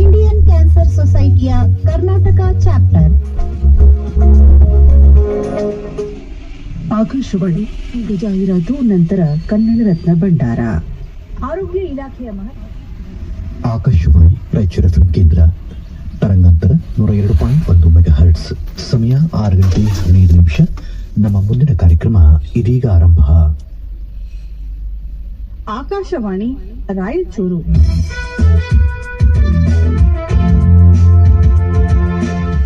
Indian cancer ಸೊಸೈಟಿಯ Karnataka chapter Akashvani ಈಗ ಜಾಹೀರಾತು ನಂತರ ಕನ್ನಡ ರತ್ನ ಭಂಡಾರ. ಆರೋಗ್ಯ ಇಲಾಖೆಯ ಮಹತ್ವ ಆಕಾಶವಾಣಿ ರಾಯಚೂರು ಎಫ್ಎಂ ಕೇಂದ್ರ. ತರಂಗಾಂತರ ನೂರ ಎರಡು ಪಾಯಿಂಟ್ ಒಂದು ಮೆಗಾ ಹರ್ಟ್ಸ್ ಸಮಯ ಆರು ಗಂಟೆ ಹದಿನೈದು ನಿಮಿಷ. ನಮ್ಮ ಮುಂದಿನ ಕಾರ್ಯಕ್ರಮ ಇದೀಗ ಆರಂಭ. ಆಕಾಶವಾಣಿ ರಾಯಚೂರು.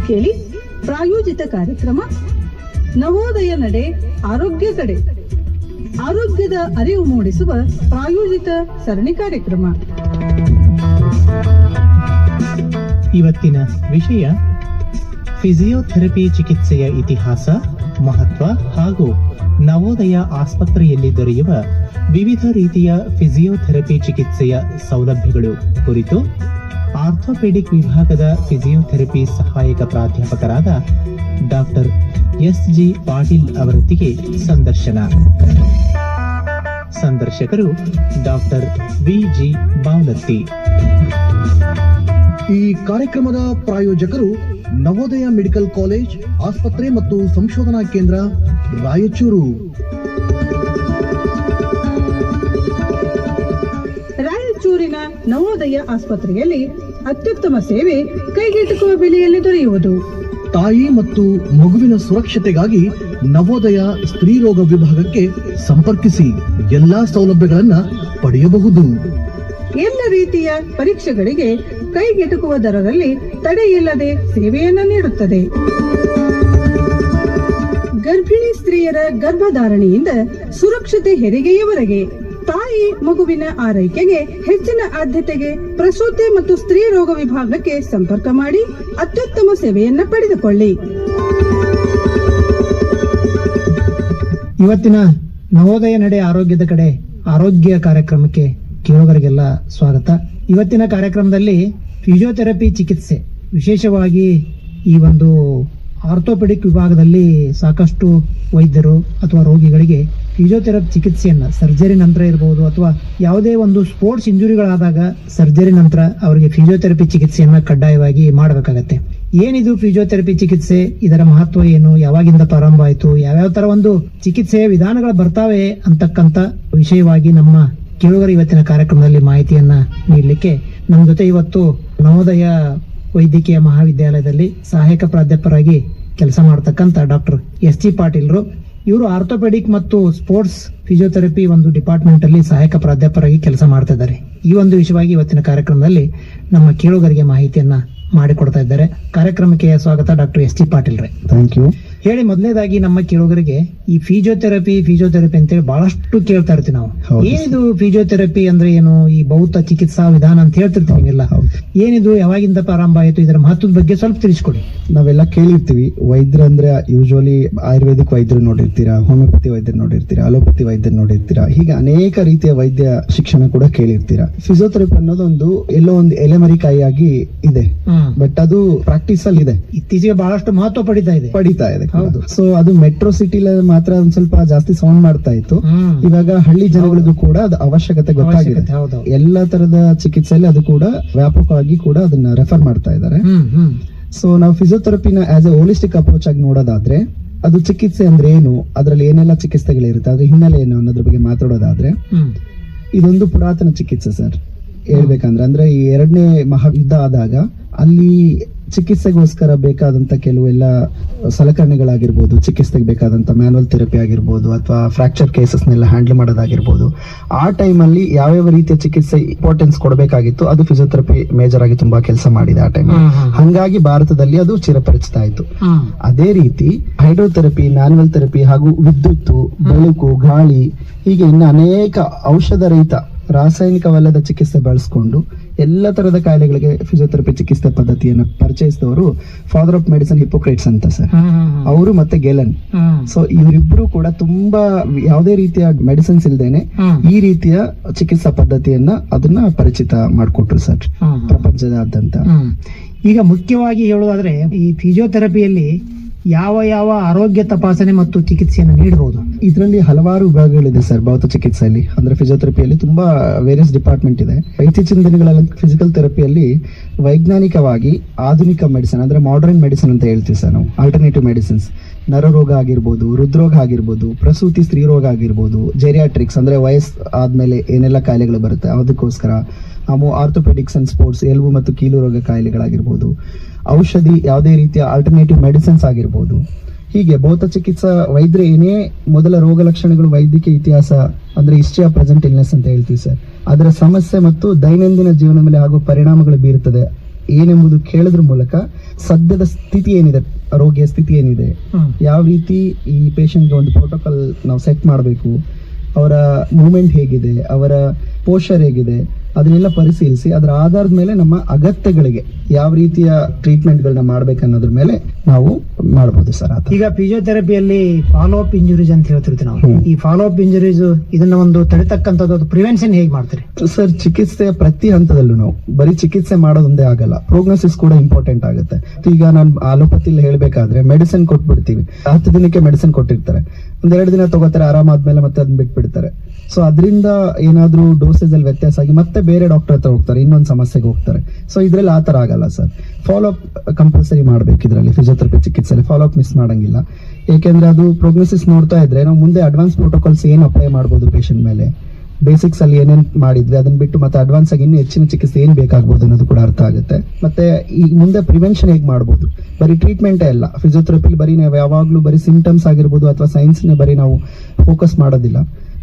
ಕೇಳಿ ಪ್ರಾಯೋಜಿತ ಕಾರ್ಯಕ್ರಮ ನವೋದಯ ನಡೆ ಆರೋಗ್ಯ ಕಡೆ. ಆರೋಗ್ಯದ ಅರಿವು ಮೂಡಿಸುವ ಪ್ರಾಯೋಜಿತ ಸರಣಿ ಕಾರ್ಯಕ್ರಮ. ಇವತ್ತಿನ ವಿಷಯ ಫಿಸಿಯೋಥೆರಪಿ ಚಿಕಿತ್ಸೆಯ ಇತಿಹಾಸ, ಮಹತ್ವ ಹಾಗೂ ನವೋದಯ ಆಸ್ಪತ್ರೆಯಲ್ಲಿ ದೊರೆಯುವ ವಿವಿಧ ರೀತಿಯ ಫಿಸಿಯೋಥೆರಪಿ ಚಿಕಿತ್ಸೆಯ ಸೌಲಭ್ಯಗಳು ಕುರಿತು ಆರ್ಥೋಪೆಡಿಕ್ ವಿಭಾಗದ ಫಿಸಿಯೋಥೆರಪಿ ಸಹಾಯಕ ಪ್ರಾಧ್ಯಾಪಕರಾದ ಡಾಕ್ಟರ್ ಎಸ್ ಜಿ ಪಾಟೀಲ್ ಅವರೊಂದಿಗೆ ಸಂದರ್ಶನ. ಸಂದರ್ಶಕರು ಡಾಕ್ಟರ್ ವಿಜಿ ಬಾವಲತ್ತಿ. ಈ ಕಾರ್ಯಕ್ರಮದ ಪ್ರಾಯೋಜಕರು ನವೋದಯ ಮೆಡಿಕಲ್ ಕಾಲೇಜ್ ಆಸ್ಪತ್ರೆ ಮತ್ತು ಸಂಶೋಧನಾ ಕೇಂದ್ರ ರಾಯಚೂರು. ರಾಯಚೂರಿನ ನವೋದಯ ಆಸ್ಪತ್ರೆಯಲ್ಲಿ ಅತ್ಯುತ್ತಮ ಸೇವೆ ಕೈಗೆಟುಕುವ ಬೆಲೆಯಲ್ಲಿ ದೊರೆಯುವುದು. ತಾಯಿ ಮತ್ತು ಮಗುವಿನ ಸುರಕ್ಷತೆಗಾಗಿ ನವೋದಯ ಸ್ತ್ರೀ ರೋಗ ವಿಭಾಗಕ್ಕೆ ಸಂಪರ್ಕಿಸಿ ಎಲ್ಲಾ ಸೌಲಭ್ಯಗಳನ್ನು ಪಡೆಯಬಹುದು. ಎಲ್ಲ ರೀತಿಯ ಪರೀಕ್ಷೆಗಳಿಗೆ ಕೈಗೆಟುಕುವ ದರದಲ್ಲಿ ತಡೆಯಿಲ್ಲದೆ ಸೇವೆಯನ್ನು ನೀಡುತ್ತದೆ. ಗರ್ಭಿಣಿ ಸ್ತ್ರೀಯರ ಗರ್ಭಧಾರಣೆಯಿಂದ ಸುರಕ್ಷತೆ ಹೆರಿಗೆಯವರೆಗೆ ತಾಯಿ ಮಗುವಿನ ಆರೈಕೆಗೆ, ಹೆಚ್ಚಿನ ಆದ್ಯತೆಗೆ, ಪ್ರಸೂತಿ ಮತ್ತು ಸ್ತ್ರೀ ರೋಗ ವಿಭಾಗಕ್ಕೆ ಸಂಪರ್ಕ ಮಾಡಿ ಅತ್ಯುತ್ತಮ ಸೇವೆಯನ್ನ ಪಡೆದುಕೊಳ್ಳಿ. ಇವತ್ತಿನ ನವೋದಯ ನಡೆ ಆರೋಗ್ಯದ ಕಡೆ ಆರೋಗ್ಯ ಕಾರ್ಯಕ್ರಮಕ್ಕೆ ಕೇಳುಗರಿಗೆಲ್ಲ ಸ್ವಾಗತ. ಇವತ್ತಿನ ಕಾರ್ಯಕ್ರಮದಲ್ಲಿ ಫಿಸಿಯೋಥೆರಪಿ ಚಿಕಿತ್ಸೆ, ವಿಶೇಷವಾಗಿ ಈ ಒಂದು ಆರ್ಥೋಪೆಡಿಕ್ ವಿಭಾಗದಲ್ಲಿ ಸಾಕಷ್ಟು ವೈದ್ಯರು ಅಥವಾ ರೋಗಿಗಳಿಗೆ ಫಿಸಿಯೋಥೆರಪಿ ಚಿಕಿತ್ಸೆಯನ್ನು ಸರ್ಜರಿ ನಂತರ ಇರಬಹುದು ಅಥವಾ ಯಾವುದೇ ಒಂದು ಸ್ಪೋರ್ಟ್ಸ್ ಇಂಜುರಿಗಳಾದಾಗ ಸರ್ಜರಿ ನಂತರ ಅವರಿಗೆ ಫಿಸಿಯೋಥೆರಪಿ ಚಿಕಿತ್ಸೆಯನ್ನು ಕಡ್ಡಾಯವಾಗಿ ಮಾಡಬೇಕಾಗತ್ತೆ. ಏನಿದು ಫಿಸಿಯೋಥೆರಪಿ ಚಿಕಿತ್ಸೆ? ಇದರ ಮಹತ್ವ ಏನು? ಯಾವಾಗಿಂದ ಪ್ರಾರಂಭ ಆಯಿತು? ಯಾವ್ಯಾವ ಥರ ಒಂದು ಚಿಕಿತ್ಸೆಯ ವಿಧಾನಗಳು ಬರ್ತಾವೆ ಅಂತಕ್ಕಂಥ ವಿಷಯವಾಗಿ ನಮ್ಮ ಕೇಳುಗರ ಇವತ್ತಿನ ಕಾರ್ಯಕ್ರಮದಲ್ಲಿ ಮಾಹಿತಿಯನ್ನ ನೀಡಲಿಕ್ಕೆ ನಮ್ಮ ಜೊತೆ ಇವತ್ತು ನವೋದಯ ವೈದ್ಯಕೀಯ ಮಹಾವಿದ್ಯಾಲಯದಲ್ಲಿ ಸಹಾಯಕ ಪ್ರಾಧ್ಯಾಪಕರಾಗಿ ಕೆಲಸ ಮಾಡತಕ್ಕಂಥ ಡಾಕ್ಟರ್ ಎಸ್ ಜಿ ಪಾಟೀಲ್ರು ಇವರು ಆರ್ಥೋಪೆಡಿಕ್ ಮತ್ತು ಸ್ಪೋರ್ಟ್ಸ್ ಫಿಸಿಯೋಥೆರಪಿ ಒಂದು ಡಿಪಾರ್ಟ್ಮೆಂಟ್ ಅಲ್ಲಿ ಸಹಾಯಕ ಪ್ರಾಧ್ಯಾಪಕರಾಗಿ ಕೆಲಸ ಮಾಡ್ತಾ ಈ ಒಂದು ವಿಷಯವಾಗಿ ಇವತ್ತಿನ ಕಾರ್ಯಕ್ರಮದಲ್ಲಿ ನಮ್ಮ ಕೇಳುಗರಿಗೆ ಮಾಹಿತಿಯನ್ನ ಮಾಡಿಕೊಡ್ತಾ ಇದ್ದಾರೆ. ಕಾರ್ಯಕ್ರಮಕ್ಕೆ ಸ್ವಾಗತ ಡಾಕ್ಟರ್ ಎಸ್ ಟಿ ಪಾಟೀಲ್ ರೇ ಥ್ಯಾಂಕ್ ಯು ಹೇಳಿ ಮೊದಲನೇದಾಗಿ ನಮ್ಮ ಕೇಳೋಗರಿಗೆ ಈ ಫಿಜಿಯೋಥೆರಪಿ ಫಿಜಿಯೋಥೆರಪಿ ಅಂತೇಳಿ ಬಹಳಷ್ಟು ಕೇಳ್ತಾ ಇರ್ತೀವಿ ನಾವು. ಏನಿದು ಫಿಜಿಯೋಥೆರಪಿ ಅಂದ್ರೆ ಏನು? ಈ ಭೌತ ಚಿಕಿತ್ಸಾ ವಿಧಾನ ಅಂತ ಹೇಳ್ತಿರ್ತೀವಿ ನೀವೆಲ್ಲ. ಏನಿದು? ಯಾವಾಗಿಂದ ಪ್ರಾರಂಭ ಆಯಿತು? ಇದರ ಮಹತ್ವದ ಬಗ್ಗೆ ಸ್ವಲ್ಪ ತಿಳಿಸ್ಕೊಡಿ. ನಾವೆಲ್ಲ ಕೇಳಿರ್ತೀವಿ. ವೈದ್ಯರು ಅಂದ್ರೆ ಯೂಶುವಲಿ ಆಯುರ್ವೇದಿಕ್ ವೈದ್ಯರು ನೋಡಿರ್ತೀರಾ ಹೋಮಿಯೋಪತಿ ವೈದ್ಯರು ನೋಡಿರ್ತೀರಾ ಅಲೋಪತಿ ವೈದ್ಯರು ನೋಡಿರ್ತೀರಾ ಹೀಗೆ ಅನೇಕ ರೀತಿಯ ವೈದ್ಯ ಶಿಕ್ಷಣ ಕೂಡ ಕೇಳಿರ್ತೀರಾ. ಫಿಸಿಯೋಥೆರಪಿ ಅನ್ನೋದೊಂದು ಎಲ್ಲೋ ಒಂದು ಎಲೆಮರಿಕಾಯಿಯಾಗಿ ಇದೆ. ಬಟ್ ಅದು ಪ್ರಾಕ್ಟೀಸ್ ಅಲ್ಲಿ ಇದೆ ಇತ್ತೀಚೆಗೆ ಬಹಳಷ್ಟು ಮಹತ್ವ ಪಡಿತಾ ಇದೆ. ಪಡಿತಾ ಇದೆ. ಹೌದು. ಸೊ ಅದು ಮೆಟ್ರೋ ಸಿಟಿಲಿ ಮಾತ್ರ ಒಂದ್ ಸ್ವಲ್ಪ ಜಾಸ್ತಿ ಸೌಂಡ್ ಮಾಡ್ತಾ ಇತ್ತು. ಇವಾಗ ಹಳ್ಳಿ ಜನಗಳಿಗೂ ಕೂಡ ಅದು ಅವಶ್ಯಕತೆ ಗೊತ್ತಾಗಿದೆ. ಎಲ್ಲಾ ತರದ ಚಿಕಿತ್ಸೆಯಲ್ಲಿ ಅದು ಕೂಡ ವ್ಯಾಪಕವಾಗಿ ಕೂಡ ಅದನ್ನ ರೆಫರ್ ಮಾಡ್ತಾ ಇದ್ದಾರೆ. ಸೊ ನಾವು ಫಿಸಿಯೋಥೆರಪಿನ ಆಸ್ ಎ ಹೋಲಿಸ್ಟಿಕ್ ಅಪ್ರೋಚ್ ಆಗಿ ನೋಡೋದಾದ್ರೆ ಅದು ಚಿಕಿತ್ಸೆ ಅಂದ್ರೆ ಏನು ಅದರಲ್ಲಿ ಏನೆಲ್ಲ ಚಿಕಿತ್ಸೆಗಳಿರುತ್ತೆ ಅದ್ರ ಹಿನ್ನೆಲೆ ಏನು ಅನ್ನೋದ್ರ ಬಗ್ಗೆ ಮಾತಾಡೋದಾದ್ರೆ ಇದೊಂದು ಪುರಾತನ ಚಿಕಿತ್ಸೆ ಸರ್. ಹೇಳ್ಬೇಕಂದ್ರೆ ಅಂದ್ರೆ ಈ ಎರಡನೇ ಮಹಾಯುದ್ಧ ಆದಾಗ ಅಲ್ಲಿ ಚಿಕಿತ್ಸೆಗೋಸ್ಕರ ಬೇಕಾದಂತ ಕೆಲವೆಲ್ಲ ಸಲಕರಣೆಗಳಾಗಿರ್ಬೋದು ಚಿಕಿತ್ಸೆಗೆ ಬೇಕಾದಂತ ಮ್ಯಾನುವಲ್ ಥೆರಪಿ ಆಗಿರ್ಬೋದು ಅಥವಾ ಫ್ರಾಕ್ಚರ್ ಕೇಸಸ್ನೆಲ್ಲ ಹ್ಯಾಂಡಲ್ ಮಾಡೋದಾಗಿರ್ಬೋದು ಆ ಟೈಮಲ್ಲಿ ಯಾವ್ಯಾವ ರೀತಿಯ ಚಿಕಿತ್ಸೆ ಇಂಪಾರ್ಟೆನ್ಸ್ ಕೊಡಬೇಕಾಗಿತ್ತು ಅದು ಫಿಸಿಯೋಥೆರಪಿ ಮೇಜರ್ ಆಗಿ ತುಂಬಾ ಕೆಲಸ ಮಾಡಿದೆ ಆ ಟೈಮ್. ಹಂಗಾಗಿ ಭಾರತದಲ್ಲಿ ಅದು ಚಿರಪರಿಚಿತ ಆಯ್ತು. ಅದೇ ರೀತಿ ಹೈಡ್ರೋಥೆರಪಿ ಮ್ಯಾನುವಲ್ ಥೆರಪಿ ಹಾಗೂ ವಿದ್ಯುತ್ ಬೆಳಕು ಗಾಳಿ ಹೀಗೆ ಇನ್ನು ಅನೇಕ ಔಷಧ ರಹಿತ ರಾಸಾಯನಿಕವಲ್ಲದ ಚಿಕಿತ್ಸೆ ಬಳಸ್ಕೊಂಡು ಎಲ್ಲ ತರದ ಕಾಯಿಲೆಗಳಿಗೆ ಫಿಸಿಯೋಥೆರಪಿ ಚಿಕಿತ್ಸೆ ಪದ್ಧತಿಯನ್ನ ಪರಿಚಯಿಸಿದವರು ಫಾದರ್ ಆಫ್ ಮೆಡಿಸನ್ ಹಿಪೋಕ್ರೇಟ್ಸ್ ಅಂತ ಸರ್ ಅವರು ಮತ್ತೆ ಗೆಲನ್. ಸೊ ಇವರಿಬ್ರು ಕೂಡ ತುಂಬಾ ಯಾವುದೇ ರೀತಿಯ ಮೆಡಿಸಿನ್ಸ್ ಇಲ್ದೇನೆ ಈ ರೀತಿಯ ಚಿಕಿತ್ಸಾ ಪದ್ಧತಿಯನ್ನ ಅದನ್ನ ಪರಿಚಿತ ಮಾಡಿಕೊಟ್ರು ಸರ್. ಪ್ರಪಂಚದಾದ್ಯಂತ. ಈಗ ಮುಖ್ಯವಾಗಿ ಹೇಳೋದಾದ್ರೆ ಈ ಫಿಸಿಯೋಥೆರಪಿಯಲ್ಲಿ ಯಾವ ಯಾವ ಆರೋಗ್ಯ ತಪಾಸಣೆ ಮತ್ತು ಚಿಕಿತ್ಸೆಯನ್ನು ನೀಡಬಹುದು? ಇದರಲ್ಲಿ ಹಲವಾರು ವಿಭಾಗಗಳಿದೆ ಸರ್ ಭೌತ ಚಿಕಿತ್ಸೆಯಲ್ಲಿ. ಅಂದ್ರೆ ಫಿಸಿಯೋಥೆರಪಿಯಲ್ಲಿ ತುಂಬಾ ವೇರಿಯಸ್ ಡಿಪಾರ್ಟ್ಮೆಂಟ್ ಇದೆ. ಇತ್ತೀಚಿನ ದಿನಗಳಲ್ಲಿ ಫಿಸಿಕಲ್ ಥೆರಪಿಯಲ್ಲಿ ವೈಜ್ಞಾನಿಕವಾಗಿ ಆಧುನಿಕ ಮೆಡಿಸಿನ್ ಅಂದ್ರೆ ಮಾಡರ್ನ್ ಮೆಡಿಸಿನ್ ಅಂತ ಹೇಳ್ತೀವಿ ಸರ್ ನಾವು. ಆಲ್ಟರ್ನೇಟಿವ್ ಮೆಡಿಸಿನ್ಸ್ ನರರೋಗ ಆಗಿರ್ಬೋದು, ಹೃದ್ರೋಗ ಆಗಿರ್ಬೋದು, ಪ್ರಸೂತಿ ಸ್ತ್ರೀರೋಗ ಆಗಿರ್ಬೋದು ಜೆರಿಯಾಟ್ರಿಕ್ಸ್ ಅಂದ್ರೆ ವಯಸ್ಸು ಆದ್ಮೇಲೆ ಏನೆಲ್ಲ ಕಾಯಿಲೆಗಳು ಬರುತ್ತೆ, ಅದಕ್ಕೋಸ್ಕರ ನಾವು ಆರ್ಥೋಪೆಡಿಕ್ಸ್ ಅಂಡ್ ಸ್ಪೋರ್ಟ್ಸ್ ಎಲುಬು ಮತ್ತು ಕೀಲು ರೋಗ ಕಾಯಿಲೆಗಳಾಗಿರ್ಬೋದು. ಔಷಧಿ ಯಾವುದೇ ರೀತಿಯ ಆಲ್ಟರ್ನೇಟಿವ್ ಮೆಡಿಸಿನ್ಸ್ ಆಗಿರ್ಬೋದು. ಹೀಗೆ ಭೌತ ಚಿಕಿತ್ಸಾ ವೈದ್ಯರ ಏನೇ ಮೊದಲ ರೋಗ ಲಕ್ಷಣಗಳು ವೈದ್ಯಕೀಯ ಇತಿಹಾಸ ಅಂದ್ರೆ ಹಿಸ್ಟ್ರಿ ಆಫ್ ಪ್ರೆಸೆಂಟ್ ಇಲ್ನೆಸ್ ಅಂತ ಹೇಳ್ತೀವಿ ಸರ್. ಅದರ ಸಮಸ್ಯೆ ಮತ್ತು ದೈನಂದಿನ ಜೀವನ ಮೇಲೆ ಆಗುವ ಪರಿಣಾಮಗಳು ಬೀರುತ್ತದೆ ಏನೆಂಬುದು ಕೇಳಿದ್ರ ಮೂಲಕ ಸದ್ಯದ ಸ್ಥಿತಿ ಏನಿದೆ ರೋಗಿಯ ಸ್ಥಿತಿ ಏನಿದೆ ಯಾವ ರೀತಿ ಈ ಪೇಷಂಟ್ಗೆ ಒಂದು ಪ್ರೋಟೋಕಾಲ್ ನಾವು ಸೆಟ್ ಮಾಡಬೇಕು ಅವರ ಮೂಮೆಂಟ್ ಹೇಗಿದೆ ಅವರ ಪೋಷರ್ ಹೇಗಿದೆ ಅದನ್ನೆಲ್ಲ ಪರಿಶೀಲಿಸಿ ಅದರ ಆಧಾರದ ಮೇಲೆ ನಮ್ಮ ಅಗತ್ಯಗಳಿಗೆ ಯಾವ ರೀತಿಯ ಟ್ರೀಟ್ಮೆಂಟ್ಗಳನ್ನ ಮಾಡ್ಬೇಕನ್ನೋದ್ರ ಮೇಲೆ ನಾವು ಮಾಡಬಹುದು ಸರ್ ಈಗ ಫಿಸಿಯೋಥೆರಪಿಯಲ್ಲಿ ಫಾಲೋ ಅಪ್ ಇಂಜುರೀಸ್ ಅಂತ ಹೇಳ್ತಿರ್ತೀವಿ ನಾವು. ಈ ಫಾಲೋ ಅಪ್ ಇಂಜುರೀಸ್ ಇದನ್ನ ಒಂದು ತಡೆತಕ್ಕಂಥದ್ದು ಪ್ರಿವೆನ್ಷನ್ ಹೇಗೆ ಮಾಡ್ತಾರೆ? ಸರ್ ಚಿಕಿತ್ಸೆಯ ಪ್ರತಿ ಹಂತದಲ್ಲೂ ನಾವು ಬರೀ ಚಿಕಿತ್ಸೆ ಮಾಡೋದೊಂದೇ ಆಗಲ್ಲ ಪ್ರೋಗ್ನೋಸಿಸ್ ಕೂಡ ಇಂಪಾರ್ಟೆಂಟ್ ಆಗುತ್ತೆ. ಈಗ ನಾನು ಆಲೋಪತಿಲಿ ಹೇಳ್ಬೇಕಾದ್ರೆ ಮೆಡಿಸಿನ್ ಕೊಟ್ಬಿಡ್ತೀವಿ. ಹತ್ತು ದಿನಕ್ಕೆ ಮೆಡಿಸಿನ್ ಕೊಟ್ಟಿರ್ತಾರೆ. ಒಂದೆರಡು ದಿನ ತಗೋತಾರೆ ಆರಾಮಾದ್ಮೇಲೆ ಮತ್ತೆ ಅದನ್ನ ಬಿಟ್ಬಿಡ್ತಾರೆ. ಸೊ ಅದರಿಂದ ಏನಾದ್ರೂ ಡೋಸೇಜ್ ಅಲ್ಲಿ ವ್ಯತ್ಯಾಸ ಆಗಿ ಮತ್ತೆ ಬೇರೆ ಡಾಕ್ಟರ್ ಹತ್ರ ಹೋಗ್ತಾರೆ, ಇನ್ನೊಂದು ಸಮಸ್ಯೆಗೆ ಹೋಗ್ತಾರೆ. ಸೊ ಇದ್ರಲ್ಲಿ ಆ ತರ ಆಗಲ್ಲ ಸರ್. ಫಾಲೋ ಅಪ್ ಕಂಪಲ್ಸರಿ ಮಾಡ್ಬೇಕು ಇದರಲ್ಲಿ ಫಿಸಿಯೋಥೆರಪಿ ಚಿಕಿತ್ಸೆಯಲ್ಲಿ ಫಾಲೋ ಅಪ್ ಮಿಸ್ ಮಾಡಂಗಿಲ್ಲ. ಏಕೆಂದ್ರೆ ಅದು ಪ್ರೋಗ್ನೋಸಿಸ್ ನೋಡ್ತಾ ಇದ್ರೆ, ನಾವು ಮುಂದೆ ಅಡ್ವಾನ್ಸ್ ಪ್ರೋಟೋಕಾಲ್ಸ್ ಏನು ಅಪ್ಲೈ ಮಾಡ್ಬೋದು ಪೇಷಂಟ್ ಮೇಲೆ? ಬೇಸಿಕ್ಸ್ ಅಲ್ಲಿ ಏನೇನ್ ಮಾಡಿದ್ವಿ ಅದನ್ನ ಬಿಟ್ಟು ಮತ್ತೆ ಅಡ್ವಾನ್ಸ್ ಆಗಿ ಇನ್ನೂ ಹೆಚ್ಚಿನ ಚಿಕಿತ್ಸೆ ಏನ್ ಬೇಕಾಗ್ಬೋದು ಅನ್ನೋದು ಕೂಡ ಅರ್ಥ ಆಗುತ್ತೆ. ಮತ್ತೆ ಈ ಮುಂದೆ ಪ್ರಿವೆನ್ಷನ್ ಹೇಗೆ ಮಾಡ್ಬೋದು? ಬರೀ ಟ್ರೀಟ್ಮೆಂಟೇ ಅಲ್ಲ. ಫಿಸಿಯೋಥೆರಪಿಲಿ ಬರೀ ನಾವು ಯಾವಾಗ್ಲೂ ಬರೀ ಸಿಂಪ್ಟಮ್ಸ್ ಆಗಿರ್ಬೋದು ಅಥವಾ ಸೈನ್ಸ್ನೇ ಬರೀ ನಾವು ಫೋಕಸ್ ಮಾಡೋದಿಲ್ಲ.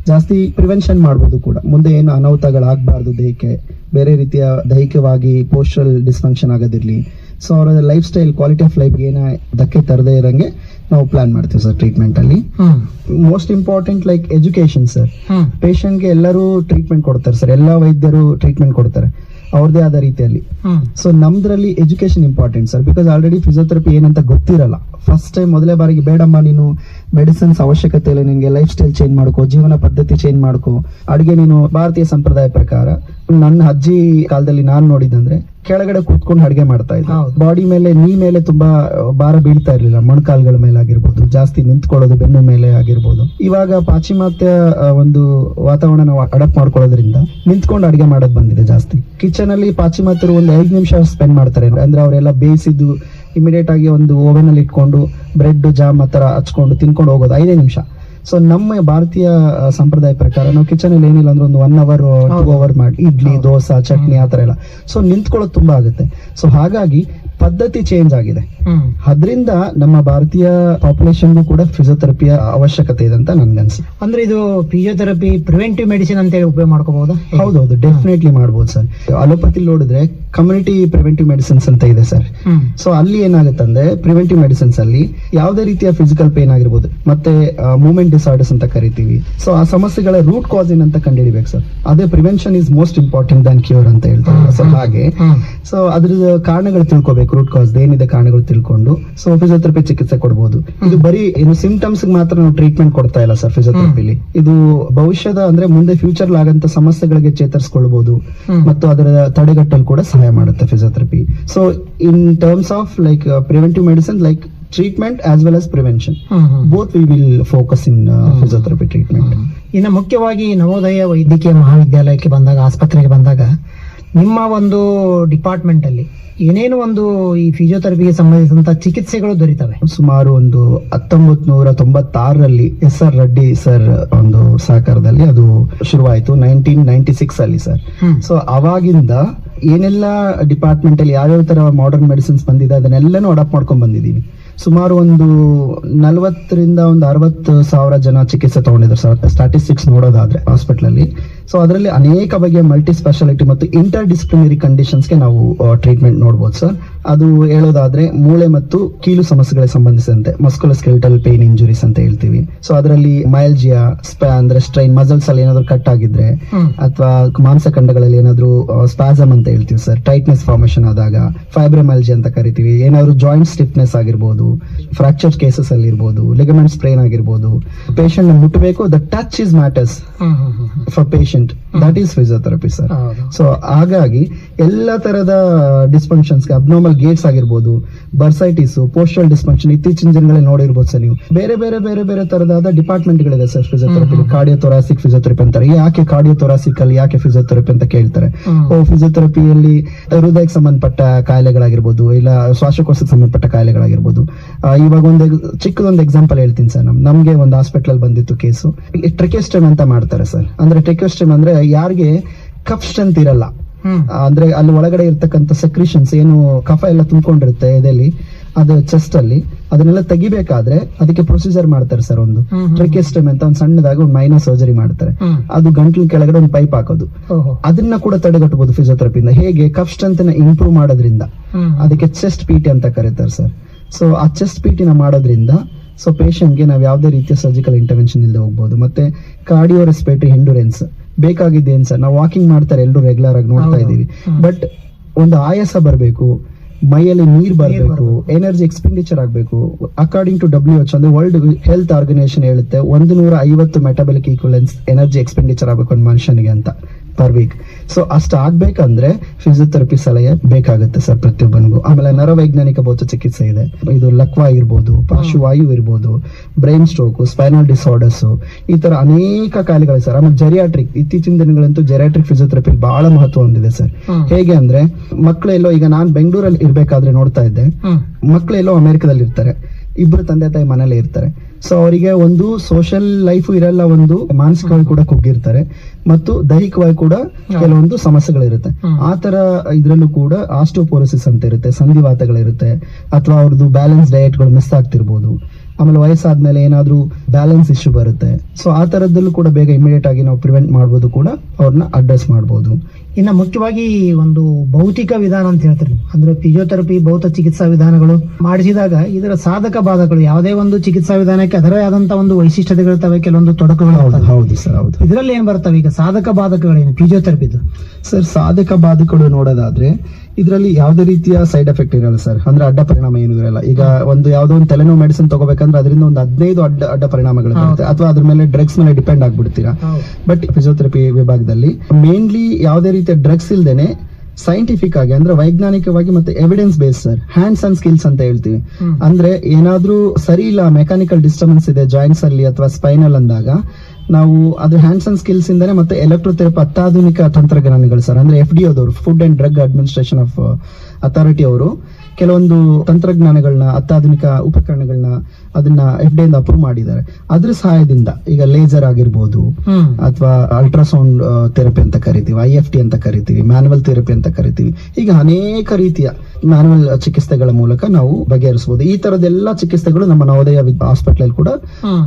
ಜಾಸ್ತಿ ಪ್ರಿವೆನ್ಷನ್ ಮಾಡ್ಬೋದು ಕೂಡ. ಮುಂದೆ ಏನು ಅನಾಹುತಗಳಾಗಬಾರ್ದು ದೇಹಕ್ಕೆ ಬೇರೆ ರೀತಿಯ ದೈಹಿಕವಾಗಿ ಪೋಸ್ಟಲ್ ಡಿಸ್ಫಂಕ್ಷನ್ ಆಗೋದಿರ್ಲಿ. ಸೊ ಅವರ life style quality of life ಏನ ಧಕ್ಕೆ ತರದೇ ಇರಂಗೆ ನಾವು ಪ್ಲಾನ್ ಮಾಡ್ತೀವಿ ಸರ್ ಟ್ರೀಟ್ಮೆಂಟ್ ಅಲ್ಲಿ. Most important like education sir ಪೇಷಂಟ್ಗೆ ಎಲ್ಲರೂ ಟ್ರೀಟ್ಮೆಂಟ್ ಕೊಡ್ತಾರೆ ಸರ್ ಎಲ್ಲಾ ವೈದ್ಯರು ಟ್ರೀಟ್ಮೆಂಟ್ ಕೊಡ್ತಾರೆ. ಅವ್ರದೇ ಆದ ರೀತಿಯಲ್ಲಿ. So ನಮ್ದ್ರಲ್ಲಿ education important sir because already physiotherapy ಏನಂತ ಗೊತ್ತಿರಲ್ಲ. ಫಸ್ಟ್ ಟೈಮ್ ಮೊದಲೇ ಬಾರಿಗೆ ಬೇಡಮ್ಮ ನೀನು ಮೆಡಿಸಿನ್ಸ್ ಅವಶ್ಯಕತೆ ಇಲ್ಲ ನಿಂಗೆ ಲೈಫ್ ಸ್ಟೈಲ್ ಚೇಂಜ್ ಮಾಡ್ಕೋ ಜೀವನ ಪದ್ಧತಿ ಚೇಂಜ್ ಮಾಡ್ಕೋ. ಅಡುಗೆ ನೀನು ಭಾರತೀಯ ಸಂಪ್ರದಾಯ ಪ್ರಕಾರ ನನ್ನ ಅಜ್ಜಿ ಕಾಲದಲ್ಲಿ ನಾನು ನೋಡಿದಂದ್ರೆ ಕೆಳಗಡೆ ಕೂತ್ಕೊಂಡು ಅಡಿಗೆ ಮಾಡ್ತಾ ಇದ್ದ. ಬಾಡಿ ಮೇಲೆ ನೀ ಮೇಲೆ ತುಂಬಾ ಭಾರ ಬೀಳ್ತಾ ಇರ್ಲಿಲ್ಲ. ಮೊಣಕಾಲ್ಗಳ ಮೇಲೆ ಆಗಿರ್ಬೋದು ಜಾಸ್ತಿ ನಿಂತ್ಕೊಳ್ಳೋದು ಬೆನ್ನು ಮೇಲೆ ಆಗಿರ್ಬೋದು. ಇವಾಗ ಪಾಶ್ಚಿಮಾತ್ಯ ಒಂದು ವಾತಾವರಣ ನಾವು ಅಡಪ್ಟ್ ಮಾಡ್ಕೊಳ್ಳೋದ್ರಿಂದ ನಿಂತ್ಕೊಂಡು ಅಡಿಗೆ ಮಾಡೋದು ಬಂದಿದೆ ಜಾಸ್ತಿ. ಕಿಚನ್ ಅಲ್ಲಿ ಪಾಶ್ಚಿಮಾತ್ಯರು ಒಂದು ಐದು ನಿಮಿಷ ಸ್ಪೆಂಡ್ ಮಾಡ್ತಾರೆ. ಅಂದ್ರೆ ಅವರೆಲ್ಲ ಬೇಯಿಸಿದ್ದು ಇಮಿಡಿಯೇಟ್ ಆಗಿ ಒಂದು ಓವನ್ ಅಲ್ಲಿ ಇಟ್ಕೊಂಡು ಬ್ರೆಡ್ ಜಾಮ್ ಆ ತರ ಹಚ್ಕೊಂಡು ತಿನ್ಕೊಂಡು ಹೋಗೋದು. ಐದೇ ನಿಮಿಷ. ಸೊ ನಮ್ಮ ಭಾರತೀಯ ಸಂಪ್ರದಾಯ ಪ್ರಕಾರ ನಾವು ಕಿಚನ್ ಅಲ್ಲಿ ಏನಿಲ್ಲ ಅಂದ್ರೆ ಒಂದು ಒನ್ ಅವರ್ ಟೂ ಅವರ್ ಮಾಡಿ ಇಡ್ಲಿ ದೋಸೆ ಚಟ್ನಿ ಆ ತರ ಎಲ್ಲ. ಸೊ ನಿಂತ್ಕೊಳ್ಳೋದು ತುಂಬಾ ಆಗುತ್ತೆ. ಸೊ ಹಾಗಾಗಿ ಪದ್ಧತಿ ಚೇಂಜ್ ಆಗಿದೆ. ಅದರಿಂದ ನಮ್ಮ ಭಾರತೀಯ ಪಾಪ್ಯುಲೇಷನ್ಗೂ ಕೂಡ ಫಿಸಿಯೋಥೆರಪಿಯ ಅವಶ್ಯಕತೆ ಇದೆ ಅಂತ ನನ್ಗನ್ಸುತ್ತೆ ಅಂದ್ರೆ ಇದು ಫಿಸಿಯೋಥೆರಪಿ ಪ್ರಿವೆಂಟಿವ್ ಮೆಡಿಸಿನ್ ಅಂತ ಹೇಳಿ ಉಪಯೋಗ ಮಾಡ್ಕೋಬಹುದಾ? ಹೌದೌದು ಡೆಫಿನೆಟ್ಲಿ ಮಾಡ್ಬೋದು ಸರ್. ಅಲೋಪತಿ ನೋಡಿದ್ರೆ ಕಮ್ಯುನಿಟಿ ಪ್ರಿವೆಂಟಿವ್ ಮೆಡಿಸಿನ್ಸ್ ಅಂತ ಇದೆ ಸರ್. ಸೊ ಅಲ್ಲಿ ಏನಾಗುತ್ತೆ ಅಂದ್ರೆ ಪ್ರಿವೆಂಟಿವ್ ಮೆಡಿಸಿನ್ಸ್ ಅಲ್ಲಿ ಯಾವುದೇ ರೀತಿಯ ಫಿಸಿಕಲ್ ಪೇನ್ ಆಗಿರ್ಬೋದು ಮತ್ತೆ ಮೂವ್ಮೆಂಟ್ ಡಿಸಾರ್ಡರ್ಸ್ ಅಂತ ಕರಿತೀವಿ. ಸೊ ಆ ಸಮಸ್ಯೆಗಳ ರೂಟ್ ಕಾಸ್ ಏನಂತ ಕಂಡುಹಿಡಿಬೇಕು ಸರ್? ಅದೇ prevention is most important than cure ಅಂತ ಹೇಳ್ತಾರೆ. ಸೊ ಹಾಗೆ. ಸೊ ಅದ್ರ ಕಾರಣಗಳು ತಿಳ್ಕೊಬೇಕು. ರೂಟ್ ಕಾಸ್ ಏನಿದೆ ಕಾರಣಗಳು ತಿಳ್ಕೊಂಡು ಸೊ ಫಿಸಿಯೋಥೆರಪಿ ಚಿಕಿತ್ಸೆ ಕೊಡಬಹುದು ಇದು ಬರೀ ಏನು ಸಿಂಪ್ಟಮ್ಸ್ ಮಾತ್ರ ನಾವು ಟ್ರೀಟ್ಮೆಂಟ್ ಕೊಡ್ತಾ ಇಲ್ಲ ಸರ್ ಫಿಸಿಯೋಥೆರಪಿಲಿ ಇದು ಭವಿಷ್ಯದ ಅಂದ್ರೆ ಮುಂದೆ ಫ್ಯೂಚರ್ ಆಗಂತ ಸಮಸ್ಯೆಗಳಿಗೆ ಚೇತರಿಸಿಕೊಳ್ಬಹುದು ಮತ್ತು ಅದರ ತಡೆಗಟ್ಟಲು ಕೂಡ ಸಹಾಯ ಮಾಡುತ್ತೆ physiotherapy so in terms of like preventive medicine like treatment as well as prevention both we will focus in physiotherapy treatment ಇನ್ನು ಮುಖ್ಯವಾಗಿ ನವೋದಯ ವೈದ್ಯಕೀಯ ಮಹಾವಿದ್ಯಾಲಯಕ್ಕೆ ಬಂದಾಗ ಆಸ್ಪತ್ರೆಗೆ ಬಂದಾಗ ನಿಮ್ಮ ಒಂದು ಡಿಪಾರ್ಟ್ಮೆಂಟ್ ಅಲ್ಲಿ ಏನೇನು ಒಂದು ಈ ಫಿಸಿಯೋಥೆರಪಿಗೆ ಸಂಬಂಧಿಸಿದಂತ ಚಿಕಿತ್ಸೆಗಳು ದೊರೀತವೆ? ಸುಮಾರು ಒಂದು ಹತ್ತೊಂಬತ್ ನೂರ ತೊಂಬತ್ತಾರರಲ್ಲಿ ಎಸ್ ಆರ್ ರೆಡ್ಡಿ ಸರ್ ಒಂದು ಸಹಕಾರದಲ್ಲಿ ಅದು ಶುರುವಾಯಿತು ನೈನ್ಟೀನ್ ನೈನ್ಟಿ ಸಿಕ್ಸ್ ಅಲ್ಲಿ ಸರ್. ಸೊ ಅವಾಗಿಂದ ಏನೆಲ್ಲ ಡಿಪಾರ್ಟ್ಮೆಂಟ್ ಅಲ್ಲಿ ಯಾವ್ಯಾವ ತರ ಮಾಡರ್ನ್ ಮೆಡಿಸಿನ್ಸ್ ಬಂದಿದೆ ಅದನ್ನೆಲ್ಲನೂ ಅಡಾಪ್ಟ್ ಮಾಡ್ಕೊಂಡ್ ಬಂದಿದೀವಿ. ಸುಮಾರು ಒಂದು ನಲವತ್ತರಿಂದ ಒಂದು ಅರವತ್ತು ಸಾವಿರ ಜನ ಚಿಕಿತ್ಸೆ ತಗೊಂಡಿದ್ದಾರೆ ಸರ್. ಸ್ಟಾಟಿಸ್ಟಿಕ್ಸ್ ನೋಡೋದಾದ್ರೆ ಹಾಸ್ಪಿಟಲ್ ಅಲ್ಲಿ. ಸೊ ಅದರಲ್ಲಿ ಅನೇಕ ಬಗೆಯ ಮಲ್ಟಿ ಸ್ಪೆಷಾಲಿಟಿ ಮತ್ತು ಇಂಟರ್ ಡಿಸಿಪ್ಲಿನರಿ ಕಂಡೀಷನ್ಸ್ಗೆ ನಾವು ಟ್ರೀಟ್ಮೆಂಟ್ ನೋಡ್ಬೋದು ಸರ್ ಅದು ಹೇಳೋದಾದ್ರೆ ಮೂಳೆ ಮತ್ತು ಕೀಲು ಸಮಸ್ಯೆಗಳಿಗೆ ಸಂಬಂಧಿಸಿದಂತೆ ಮಸ್ಕುಲಸ್ಕೆಲ್ಟಲ್ ಪೇನ್ ಇಂಜುರೀಸ್ ಅಂತ ಹೇಳ್ತೀವಿ. ಸೊ ಅದರಲ್ಲಿ ಮೈಲ್ಜಿಯಾ ಸ್ಪಾ ಅಂದ್ರೆ ಸ್ಟ್ರೈನ್ ಮಸಲ್ಸ್ ಅಲ್ಲಿ ಏನಾದ್ರು ಕಟ್ ಆಗಿದ್ರೆ. ಅಥವಾ ಮಾಂಸಖಂಡಗಳಲ್ಲಿ ಏನಾದ್ರು ಸ್ಪಾಸಮ್ ಅಂತ ಹೇಳ್ತೀವಿ ಸರ್ ಟೈಟ್ನೆಸ್ ಫಾರ್ಮೇಶನ್ ಆದಾಗ ಫೈಬ್ರಮಲ್ಜಿ ಅಂತ ಕರಿತೀವಿ. ಏನಾದ್ರು ಜಾಯಿಂಟ್ ಸ್ಟಿಫ್ನೆಸ್ ಆಗಿರ್ಬೋದು ಫ್ರಾಕ್ಚರ್ ಕೇಸಸ್ ಅಲ್ಲಿ ಇರ್ಬೋದು ಲಿಗಮೆಂಟ್ ಸ್ಪ್ರೇನ್ ಆಗಿರ್ಬೋದು ಪೇಷಂಟ್ ಮುಟ್ಟಬೇಕು the touch is matters. For patient that is physiotherapy sir so ಹಾಗಾಗಿ ಎಲ್ಲ ತರದ ಡಿಸ್ಫಂಕ್ಷನ್ಸ್ಗೆ ಅಬ್ನಾರ್ಮಲ್ ನಾರ್ಮಲ್ ಗೇಟ್ಸ್ ಆಗಿರ್ಬೋದು ಬರ್ಸೈಟಿಸ್ ಪೋಸ್ಟಲ್ ಡಿಸ್ಫಂಕ್ಷನ್ ಇತ್ತೀಚಿನ ದಿನಗಳಲ್ಲಿ ನೋಡಿರ್ಬೋದು ಸರ್ ನೀವು. ಬೇರೆ ಬೇರೆ ಬೇರೆ ಬೇರೆ ತರದಾದ ಡಿಪಾರ್ಟ್ಮೆಂಟ್ ಗಳಿದೆ sir physiotherapy cardio thoracic physiotherapy ಅಂತಾರೆ. ಯಾಕೆ ಕಾರ್ಡಿಯೋ ಥೊರಾಸಿಕ್ ಅಲ್ಲಿ ಯಾಕೆ ಫಿಸಿಯೋಥೆರಪಿ ಅಂತ ಕೇಳ್ತಾರೆ? ಓ ಫಿಸಿಯೋಥೆರಪಿಯಲ್ಲಿ ಹೃದಯಕ್ಕೆ ಸಂಬಂಧಪಟ್ಟ ಕಾಯಿಲೆಗಳಾಗಿರ್ಬೋದು ಇಲ್ಲ ಶ್ವಾಸಕೋಶಕ್ಕೆ ಸಂಬಂಧಪಟ್ಟ ಕಾಯಿಲೆಗಳಾಗಿರ್ಬೋದು. ಇವಾಗ ಒಂದು ಚಿಕ್ಕದೊಂದು ಎಕ್ಸಾಂಪಲ್ ಹೇಳ್ತೀನಿ ಸರ್ ನಮ್ ನಮ್ಗೆ ಒಂದು ಹಾಸ್ಪಿಟಲ್ ಬಂದಿತ್ತು ಕೇಸು ಟ್ರಿಕೆಸ್ಟಮ್ ಅಂತ ಮಾಡ್ತಾರೆ ಸರ್ ಅಂದ್ರೆ ಅಂದ್ರೆ ಯಾರಿಗೆ ಕಫ್ ಸ್ಟ್ರೆಂತ್ ಇರಲ್ಲ. ಅಂದ್ರೆ ಅಲ್ಲಿ ಒಳಗಡೆ ಇರ್ತಕ್ಕಂಥ ಸೆಕ್ರಿಷನ್ಸ್ ಏನು ಕಫ ಎಲ್ಲ ತುಂಬಿಕೊಂಡಿರುತ್ತೆ ಎದೆಯಲ್ಲಿ ಅದು ಚೆಸ್ಟ್ ಅಲ್ಲಿ ಅದನ್ನೆಲ್ಲ ತೆಗಿಬೇಕಾದ್ರೆ ಅದಕ್ಕೆ ಪ್ರೊಸೀಜರ್ ಮಾಡ್ತಾರೆ ಸರ್ ಒಂದು. ಟ್ರಿಕೆಸ್ಟಮ್ ಅಂತ ಒಂದು ಸಣ್ಣದಾಗಿ ಒಂದು ಮೈನಸ್ ಸರ್ಜರಿ ಮಾಡ್ತಾರೆ. ಅದು ಗಂಟ್ಲಿನ ಕೆಳಗಡೆ ಒಂದು ಪೈಪ್ ಹಾಕೋದು. ಅದನ್ನ ಕೂಡ ತಡೆಗಟ್ಟಬಹುದು ಫಿಸಿಯೋಥೆರಪಿಯಿಂದ ಹೇಗೆ ಕಫ್ ಸ್ಟ್ರೆಂತ್ನ ಇಂಪ್ರೂವ್ ಮಾಡೋದ್ರಿಂದ. ಅದಕ್ಕೆ ಚೆಸ್ಟ್ ಪಿಟಿ ಅಂತ ಕರೀತಾರೆ ಸರ್ ಸೊ ಆ ಚೆಸ್ಟ್ ಪೀಟಿನ ಮಾಡೋದ್ರಿಂದ ಸೊ ಗೆ ನಾವು ಯಾವುದೇ ರೀತಿಯ ಸರ್ಜಿಕಲ್ ಇಂಟರ್ವೆನ್ಷನ್ ಇಲ್ಲದೆ ಹೋಗ್ಬೋದು. ಮತ್ತೆ ಕಾರ್ಡಿಯೋ ರೆಸ್ಪಿರೇಟರಿ ಎಂಡುರೆನ್ಸ್ ಬೇಕಾಗಿದ್ದೇನು ಸರ್ ನಾವು ವಾಕಿಂಗ್ ಮಾಡ್ತಾರೆ ಎಲ್ಲರೂ ರೆಗ್ಯುಲರ್ ಆಗಿ ನೋಡ್ತಾ ಇದೀವಿ ಬಟ್ ಒಂದು ಆಯಾಸ ಬರಬೇಕು ಮೈಯಲ್ಲಿ ನೀರ್ ಬರಬೇಕು ಎನರ್ಜಿ ಎಕ್ಸ್ಪೆಂಡಿಚರ್ ಆಗಬೇಕು. ಅಕಾರ್ಡಿಂಗ್ ಟು ಡಬ್ಲ್ಯೂ ಎಚ್ ಅಂದ್ರೆ ವರ್ಲ್ಡ್ ಹೆಲ್ತ್ ಆರ್ಗನೈಸೇಷನ್ ಹೇಳುತ್ತೆ ಒಂದು ನೂರ ಐವತ್ತು ಮೆಟಬಲಿಕ್ ಈಕ್ವಲೆನ್ಸ್ ಎನರ್ಜಿ ಎಕ್ಸ್ಪೆಂಡಿಚರ್ ಆಗಬೇಕು ಒಂದು ಮನುಷ್ಯನಿಗೆ ಅಂತ ಪರ್ ವೀಕ್ ಸೊ ಅಷ್ಟು ಆಗ್ಬೇಕಂದ್ರೆ ಫಿಸಿಯೋಥೆರಪಿ ಸಲಹೆ ಬೇಕಾಗುತ್ತೆ ಸರ್ ಪ್ರತಿಯೊಬ್ಬನಿಗೂ. ಆಮೇಲೆ ನರವೈಜ್ಞಾನಿಕ ಭೌತ ಚಿಕಿತ್ಸೆ ಇದೆ. ಇದು ಲಕ್ವಾ ಇರ್ಬೋದು ಪಾರ್ಶ್ವವಾಯು ಇರ್ಬೋದು ಬ್ರೈನ್ ಸ್ಟ್ರೋಕ್ ಸ್ಪೈನಲ್ ಡಿಸಾರ್ಡರ್ಸ್ ಈ ತರ ಅನೇಕ ಕಾಯಿಲೆಗಳು ಸರ್. ಆಮೇಲೆ ಜೆರಿಯಾಟ್ರಿಕ್ ಇತ್ತೀಚಿನ ದಿನಗಳಂತೂ ಜೆರಿಯಾಟ್ರಿಕ್ ಫಿಸಿಯೋಥೆರಪಿ ಬಹಳ ಮಹತ್ವ ಹೊಂದಿದೆ ಸರ್. ಹೇಗೆ ಅಂದ್ರೆ ಮಕ್ಕಳೆಲ್ಲೋ ಈಗ ನಾನ್ ಬೆಂಗಳೂರಲ್ಲಿ ಇರ್ಬೇಕಾದ್ರೆ ನೋಡ್ತಾ ಇದ್ದೆ. ಮಕ್ಕಳೆಲ್ಲೋ ಅಮೆರಿಕದಲ್ಲಿ ಇರ್ತಾರೆ ಇಬ್ರು ತಂದೆ ತಾಯಿ ಮನೇಲಿ ಇರ್ತಾರೆ. ಸೊ ಅವರಿಗೆ ಒಂದು ಸೋಷಿಯಲ್ ಲೈಫ್ ಇರಲ್ಲ ಒಂದು ಮಾನಸಿಕವಾಗಿ ಕೂಡ ಕುಗ್ಗಿರ್ತಾರೆ. ಮತ್ತು ದೈಹಿಕವಾಗಿ ಕೂಡ ಕೆಲವೊಂದು ಸಮಸ್ಯೆಗಳಿರುತ್ತೆ. ಆ ತರ ಇದ್ರಲ್ಲೂ ಕೂಡ ಆಸ್ಟೋಪೋರೋಸಿಸ್ ಅಂತ ಇರುತ್ತೆ ಸಂಧಿವಾತಗಳಿರುತ್ತೆ ಅಥವಾ ಅವ್ರದ್ದು ಬ್ಯಾಲೆನ್ಸ್ ಡಯಟ್ಗಳು ಮಿಸ್ ಆಗ್ತಿರ್ಬೋದು. ಆಮೇಲೆ ವಯಸ್ಸಾದ್ಮೇಲೆ ಏನಾದ್ರೂ ಬ್ಯಾಲೆನ್ಸ್ ಇಶ್ಯೂ ಬರುತ್ತೆ. ಸೊ ಆ ತರದಲ್ಲೂ ಕೂಡ ಬೇಗ ಇಮಿಡಿಯೇಟ್ ಆಗಿ ನಾವು ಪ್ರಿವೆಂಟ್ ಮಾಡ್ಬೋದು ಕೂಡ ಅವ್ರನ್ನ ಅಡ್ರೆಸ್ ಮಾಡ್ಬೋದು. ಇನ್ನ ಮುಖ್ಯವಾಗಿ ಒಂದು ಭೌತಿಕ ವಿಧಾನ ಅಂತ ಹೇಳ್ತಾರೆ. ಅಂದ್ರೆ ಫಿಸಿಯೋಥೆರಪಿ ಭೌತ ಚಿಕಿತ್ಸಾ ವಿಧಾನಗಳು ಮಾಡಿಸಿದಾಗ ಇದರ ಸಾಧಕ ಬಾಧಕಗಳು ಯಾವುದೇ ಒಂದು ಚಿಕಿತ್ಸಾ ವಿಧಾನಕ್ಕೆ ಅದರೇ ಆದಂತಹ ಒಂದು ವೈಶಿಷ್ಟ್ಯತೆಗಳಿರ್ತವೆ ಕೆಲವೊಂದು ತೊಡಕುಗಳು ಹೌದು ಹೌದು ಸರ್ ಹೌದು. ಇದರಲ್ಲಿ ಏನ್ ಬರ್ತವೆ? ಈಗ ಸಾಧಕ ಬಾಧಕಗಳೇನು? ಫಿಸಿಯೋಥೆರಪಿದು. ಸರ್ ಸಾಧಕ ಬಾಧಕಗಳು ನೋಡೋದಾದ್ರೆ ಇದರಲ್ಲಿ ಯಾವುದೇ ರೀತಿಯ ಸೈಡ್ ಎಫೆಕ್ಟ್ ಇರಲ್ಲ ಸರ್ ಅಂದ್ರೆ ಅಡ್ಡ ಪರಿಣಾಮ ಏನು ಇರಲ್ಲ. ಈಗ ಒಂದು ಯಾವುದೋ ಒಂದು ತಲೆನೋವು ಮೆಡಿಸಿನ್ ತಗೋಬೇಕಂದ್ರೆ ಅದರಿಂದ ಒಂದು ಹದಿನೈದು ಅಡ್ಡ ಅಡ್ಡ ಪರಿಣಾಮಗಳು ಬರುತ್ತೆ. ಅಥವಾ ಅದ್ರ ಮೇಲೆ ಡ್ರಗ್ಸ್ ಮೇಲೆ ಡಿಪೆಂಡ್ ಆಗ್ಬಿಡ್ತೀರಾ. ಬಟ್ ಫಿಸಿಯೋಥೆರಪಿ ವಿಭಾಗದಲ್ಲಿ ಮೇನ್ಲಿ ಯಾವುದೇ ರೀತಿಯ ಡ್ರಗ್ಸ್ ಇಲ್ದೇನೆ ಸೈಂಟಿಫಿಕ್ ಆಗಿ ಅಂದ್ರೆ ವೈಜ್ಞಾನಿಕವಾಗಿ ಮತ್ತೆ evidence base sir hands and skills ಅಂತ ಹೇಳ್ತೀವಿ. ಅಂದ್ರೆ ಏನಾದ್ರೂ ಸರಿ ಇಲ್ಲ ಮೆಕ್ಯಾನಿಕಲ್ ಡಿಸ್ಟರ್ಬೆನ್ಸ್ ಇದೆ ಜಾಯಿಂಟ್ಸ್ ಅಲ್ಲಿ ಅಥವಾ ಸ್ಪೈನಲ್ ಅಂದಾಗ ನಾವು ಅದು ಹ್ಯಾಂಡ್ಸ್ ಅಂಡ್ ಸ್ಕಿಲ್ಸ್ ಇಂದಾನೆ ಮತ್ತೆ ಎಲೆಕ್ಟ್ರೋಥೆರಪಿ ಅತ್ಯಾಧುನಿಕ ತಂತ್ರಜ್ಞಾನಗಳು ಸರ್ ಅಂದ್ರೆ F D ಅದವರು food and drug administration of authority ಅವರು. ಕೆಲವೊಂದು ತಂತ್ರಜ್ಞಾನಗಳನ್ನ ಅತ್ಯಾಧುನಿಕ ಉಪಕರಣಗಳನ್ನ ಅದನ್ನ ಎಫ್ ಡಿ ಇಂದ ಅಪ್ರೂವ್ ಮಾಡಿದ್ದಾರೆ. ಅದ್ರ ಸಹಾಯದಿಂದ ಈಗ ಲೇಸರ್ ಆಗಿರ್ಬೋದು ಅಥವಾ ಅಲ್ಟ್ರಾಸೌಂಡ್ ಥೆರಪಿ ಅಂತ ಕರಿತೀವಿ ಐ ಎಫ್ ಟಿ ಅಂತ ಕರಿತೀವಿ ಮ್ಯಾನುವಲ್ ಥೆರಪಿ ಅಂತ ಕರಿತೀವಿ. ಈಗ ಅನೇಕ ರೀತಿಯ ಮ್ಯಾನುವಲ್ ಚಿಕಿತ್ಸೆಗಳ ಮೂಲಕ ನಾವು ಬಗೆಹರಿಸಬಹುದು. ಈ ತರದೆಲ್ಲ ಚಿಕಿತ್ಸೆಗಳು ನಮ್ಮ ನವೋದಯ ಹಾಸ್ಪಿಟಲ್ ಕೂಡ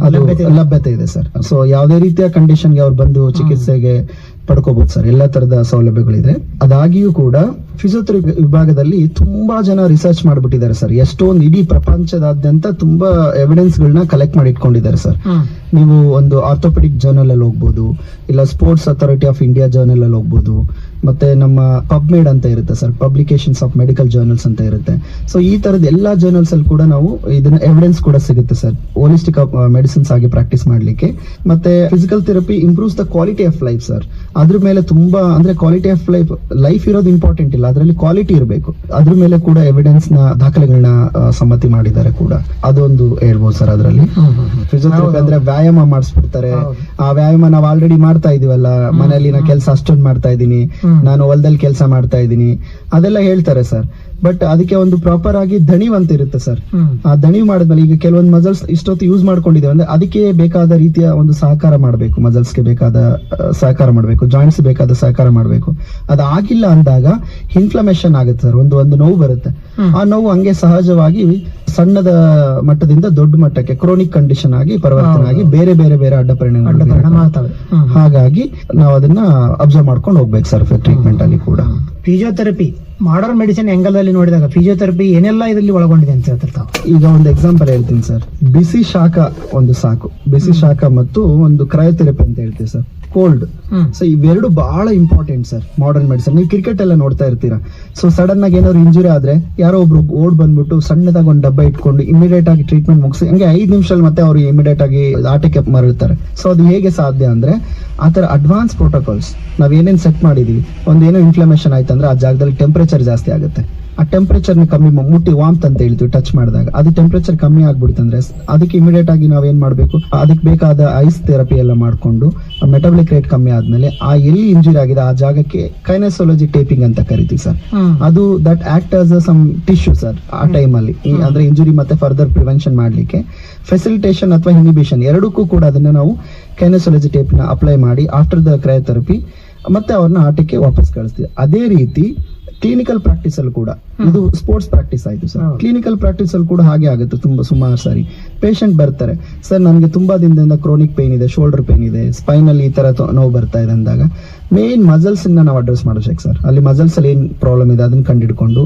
ಅದು ಲಭ್ಯತೆ ಇದೆ. ಸರ್. ಸೊ ಯಾವುದೇ ರೀತಿಯ ಕಂಡೀಷನ್ಗೆ ಅವ್ರು ಬಂದು ಚಿಕಿತ್ಸೆಗೆ ಪಡ್ಕೋಬಹುದು ಸರ್. ಎಲ್ಲ ತರದ ಸೌಲಭ್ಯಗಳಿದೆ. ಅದಾಗಿಯೂ ಕೂಡ ಫಿಸಿಯೋಥೆರಪಿ ವಿಭಾಗದಲ್ಲಿ ತುಂಬಾ ಜನ ರಿಸರ್ಚ್ ಮಾಡ್ಬಿಟ್ಟಿದ್ದಾರೆ ಸರ್. ಎಷ್ಟೊಂದು ಇಡೀ ಪ್ರಪಂಚದಾದ್ಯಂತ ತುಂಬಾ ಎವಿಡೆನ್ಸ್ ಗಳನ್ನ ಕಲೆಕ್ಟ್ ಮಾಡಿ ಇಟ್ಕೊಂಡಿದ್ದಾರೆ ಸರ್ ನೀವು ಒಂದು ಆರ್ಥೋಪೆಡಿಕ್ ಜರ್ನಲ್ ಅಲ್ಲಿ ಹೋಗ್ಬೋದು ಇಲ್ಲ sports authority of India journal ಅಲ್ಲಿ ಹೋಗ್ಬೋದು ಮತ್ತೆ ನಮ್ಮ ಪಬ್ಮೇಡ್ ಅಂತ ಇರುತ್ತೆ sir publications of medical journals ಅಂತ ಇರುತ್ತೆ. ಸೊ ಈ ತರದ ಎಲ್ಲಾ ಜರ್ನಲ್ಸ್ ಅಲ್ಲಿ ಕೂಡ ನಾವು ಇದನ್ನ ಎವಿಡೆನ್ಸ್ ಕೂಡ ಸಿಗುತ್ತೆ ಸರ್ ಹೋಲಿಸ್ಟಿಕ್ ಮೆಡಿಸಿನ್ಸ್ ಆಗಿ ಪ್ರಾಕ್ಟೀಸ್ ಮಾಡ್ಲಿಕ್ಕೆ. ಮತ್ತೆ physical therapy improves the quality of life sir ಅದ್ರ ಮೇಲೆ ತುಂಬಾ ಅಂದ್ರೆ ಕ್ವಾಲಿಟಿ ಆಫ್ ಲೈಫ್ ಲೈಫ್ ಇರೋದು ಇಂಪಾರ್ಟೆಂಟ್ ಇಲ್ಲ. ಅದರಲ್ಲಿ ಕ್ವಾಲಿಟಿ ಇರಬೇಕು. ಅದ್ರ ಮೇಲೆ ಕೂಡ ಎವಿಡೆನ್ಸ್ನ ದಾಖಲೆಗಳನ್ನ ಸಮ್ಮತಿ ಮಾಡಿದ್ದಾರೆ ಕೂಡ. ಅದೊಂದು ಹೇಳ್ಬೋದು ಸರ್ ಅದರಲ್ಲಿ. ಫಿಸಿಯೋಥೆರಪಿ ಅಂದ್ರೆ ವ್ಯಾಯಾಮ ಮಾಡಿಸ್ಬಿಡ್ತಾರೆ. ಆ ವ್ಯಾಯಾಮ ನಾವು ಆಲ್ರೆಡಿ ಮಾಡ್ತಾ ಇದೀವಲ್ಲ. ಮನೆಯಲ್ಲಿ ನಾ ಕೆಲಸ ಅಷ್ಟೊಂದು ಮಾಡ್ತಾ ಇದ್ದೀನಿ ನಾನು ಹೊಲದಲ್ಲಿ ಕೆಲಸ ಮಾಡ್ತಾ ಇದ್ದೀನಿ. ಅದೆಲ್ಲ ಹೇಳ್ತಾರೆ ಸರ್. ಬಟ್ ಅದಕ್ಕೆ ಒಂದು ಪ್ರಾಪರ್ ಆಗಿ ದಣಿವಂತ ಇರುತ್ತೆ ಸರ್. ಆ ದಣಿವ್ ಮಾಡಿದ್ಮೇಲೆ ಈಗ ಕೆಲವೊಂದು ಮಸಲ್ಸ್ ಇಷ್ಟೊತ್ತು ಯೂಸ್ ಮಾಡ್ಕೊಂಡಿದ್ದೇವೆ. ಅಂದ್ರೆ ಅದಕ್ಕೆ ಬೇಕಾದ ರೀತಿಯ ಒಂದು ಸಹಕಾರ ಮಾಡಬೇಕು ಮಸಲ್ಸ್ಗೆ ಬೇಕಾದ ಸಹಕಾರ ಮಾಡಬೇಕು ಜಾಯಿಂಟ್ಸ್ ಬೇಕಾದ ಸಹಕಾರ ಮಾಡಬೇಕು. ಅದಾಗಿಲ್ಲ ಅಂದಾಗ ಇನ್ಫ್ಲಮೇಷನ್ ಆಗುತ್ತೆ ಸರ್. ಒಂದು ಒಂದು ನೋವು ಬರುತ್ತೆ. ಆ ನೋವು ಹಂಗೆ ಸಹಜವಾಗಿ ಸಣ್ಣದ ಮಟ್ಟದಿಂದ ದೊಡ್ಡ ಮಟ್ಟಕ್ಕೆ ಕ್ರೋನಿಕ್ ಕಂಡೀಷನ್ ಆಗಿ ಪರಿವರ್ತನೆ ಆಗಿ ಬೇರೆ ಬೇರೆ ಬೇರೆ ಅಡ್ಡ ಪರಿಣಾಮ ಹಾಗಾಗಿ ನಾವು ಅದನ್ನ ಅಬ್ಸರ್ವ್ ಮಾಡ್ಕೊಂಡು ಹೋಗ್ಬೇಕು ಸರ್ ಟ್ರೀಟ್ಮೆಂಟ್ ಅಲ್ಲಿ ಕೂಡ. ಫಿಸಿಯೋಥೆರಪಿ ಮಾಡರ್ನ್ ಮೆಡಿಸಿನ್ ಎಂಗಲ್ದಲ್ಲಿ ನೋಡಿದಾಗ ಫಿಸಿಯೋಥೆರಪಿ ಏನೆಲ್ಲ ಇದರಲ್ಲಿ ಒಳಗೊಂಡಿದೆ ಅಂತ ಹೇಳ್ತಿರ್ತಾವೆ ಈಗ ಒಂದು ಎಕ್ಸಾಂಪಲ್ ಹೇಳ್ತೀನಿ ಸರ್ ಬಿಸಿ ಶಾಖ ಒಂದು ಸಾಕು. ಬಿಸಿ ಶಾಖ ಮತ್ತು ಒಂದು ಕ್ರಯೋಥೆರಪಿ ಅಂತ ಹೇಳ್ತೀವಿ ಸರ್ ಕೋಲ್ಡ್. ಸೊ ಇವೆರಡು ಬಹಳ ಇಂಪಾರ್ಟೆಂಟ್ ಸರ್ ಮಾಡರ್ನ್ ಮೆಡಿಸನ್ ನೀವು ಕ್ರಿಕೆಟ್ ಎಲ್ಲ ನೋಡ್ತಾ ಇರ್ತೀರಾ. ಸೊ ಸಡನ್ ಆಗಿ ಏನಾದ್ರು ಇಂಜುರಿ ಆದ್ರೆ ಯಾರೋ ಒಬ್ರು ಓಡ್ ಬಂದ್ಬಿಟ್ಟು ಸಣ್ಣದಾಗ ಒಂದು ಡಬ್ಬ ಇಟ್ಕೊಂಡು ಇಮಿಡಿಯೇಟ್ ಆಗಿ ಟ್ರೀಟ್ಮೆಂಟ್ ಮುಗಿಸಿ ಹಂಗೆ ಐದು ನಿಮಿಷದಲ್ಲಿ ಮತ್ತೆ ಅವರು ಇಮಿಡಿಯೇಟ್ ಆಗಿ ಆಟಕ್ಕೆ ಮರಳ್ತಾರೆ. ಸೊ ಅದು ಹೇಗೆ ಸಾಧ್ಯ ಅಂದ್ರೆ ಆತರ ಅಡ್ವಾನ್ಸ್ ಪ್ರೋಟೋಕಾಲ್ಸ್ ನಾವ್ ಏನೇನ್ ಸೆಟ್ ಮಾಡಿದೀವಿ ಒಂದೇನೋ ಏನೋ ಇನ್ಫ್ಲಮೇಷನ್ ಆಯ್ತಂದ್ರೆ ಆ ಜಾಗದಲ್ಲಿ ಟೆಂಪರೇಚರ್ ಜಾಸ್ತಿ ಆಗುತ್ತೆ. ಆ ಟೆಂಪರೇಚರ್ ಕಮ್ಮಿ ಮುಟ್ಟಿ ವಾಮ್ತ್ ಅಂತ ಹೇಳ್ತೀವಿ ಟಚ್ ಮಾಡಿದಾಗ. ಅದು ಟೆಂಪರೇಚರ್ ಕಮ್ಮಿ ಆಗ್ಬಿಡ್ತಂದ್ರೆ ಅದಕ್ಕೆ ಇಮಿಡಿಯೇಟ್ ಆಗಿ ನಾವೇನ್ ಮಾಡ್ಬೇಕು? ಅದಕ್ಕೆ ಬೇಕಾದ ಐಸ್ ಥೆರಪಿ ಎಲ್ಲ ಮಾಡ್ಕೊಂಡು ಮೆಟಬಲಿಕ್ ರೇಟ್ ಕಮ್ಮಿ ಆದ್ಮೇಲೆ ಆ ಎಲ್ಲಿ ಇಂಜುರಿ ಆಗಿದೆ ಆ ಜಾಗಕ್ಕೆ ಕೈನಸೋಲಜಿ ಟೇಪಿಂಗ್ ಅಂತ ಕರಿತೀವಿ ಸರ್ ಅದು that act as some tissue sir ಆ ಟೈಮ್ ಅಲ್ಲಿ. ಅಂದ್ರೆ ಇಂಜುರಿ ಮತ್ತೆ ಫರ್ದರ್ ಪ್ರಿವೆನ್ಷನ್ ಮಾಡ್ಲಿಕ್ಕೆ. ಫೆಸಿಲಿಟೇಷನ್ ಅಥವಾ ಇನಿಬಿಷನ್ ಎರಡಕ್ಕೂ ಕೂಡ ಅದನ್ನ ನಾವು ಕೈನಸೋಲಜಿ ಟೇಪ್ನ ಅಪ್ಲೈ ಮಾಡಿ ಆಫ್ಟರ್ ದ ಕ್ರಯೋಥೆರಪಿ ಮತ್ತೆ ಅವ್ರನ್ನ ಆಟಕ್ಕೆ ವಾಪಸ್ ಕಳಿಸ್ತೀವಿ. ಅದೇ ರೀತಿ ಕ್ಲಿನಿಕಲ್ ಪ್ರಾಕ್ಟೀಸ್ ಅಲ್ಲಿ ಕೂಡ. ಇದು ಸ್ಪೋರ್ಟ್ಸ್ ಪ್ರಾಕ್ಟೀಸ್ ಆಯ್ತು ಸರ್. ಕ್ಲಿನಿಕಲ್ ಪ್ರಾಕ್ಟೀಸ್ ಅಲ್ಲಿ ಕೂಡ ಹಾಗೆ ಆಗುತ್ತೆ ತುಂಬಾ ಸುಮಾರು ಸಾರಿ. ಪೇಷಂಟ್ ಬರ್ತಾರೆ. ಸರ್ ನನಗೆ ತುಂಬಾ ದಿನದಿಂದ ಕ್ರೋನಿಕ್ ಪೇನ್ ಇದೆ ಶೋಲ್ಡರ್ ಪೇನ್ ಇದೆ ಸ್ಪೈನ್ ಅಲ್ಲಿ ಈ ತರ ನೋವು ಬರ್ತಾ ಇದೆ ಅಂದಾಗ ಮೇನ್ ಮಸಲ್ಸ್ ನಾವು ಅಡ್ರೆಸ್ ಮಾಡಬೇಕು ಸರ್. ಅಲ್ಲಿ ಮಸಲ್ಸ್ ಅಲ್ಲಿ ಏನ್ ಪ್ರಾಬ್ಲಮ್ ಇದೆ ಅದನ್ನ ಕಂಡಿಡ್ಕೊಂಡು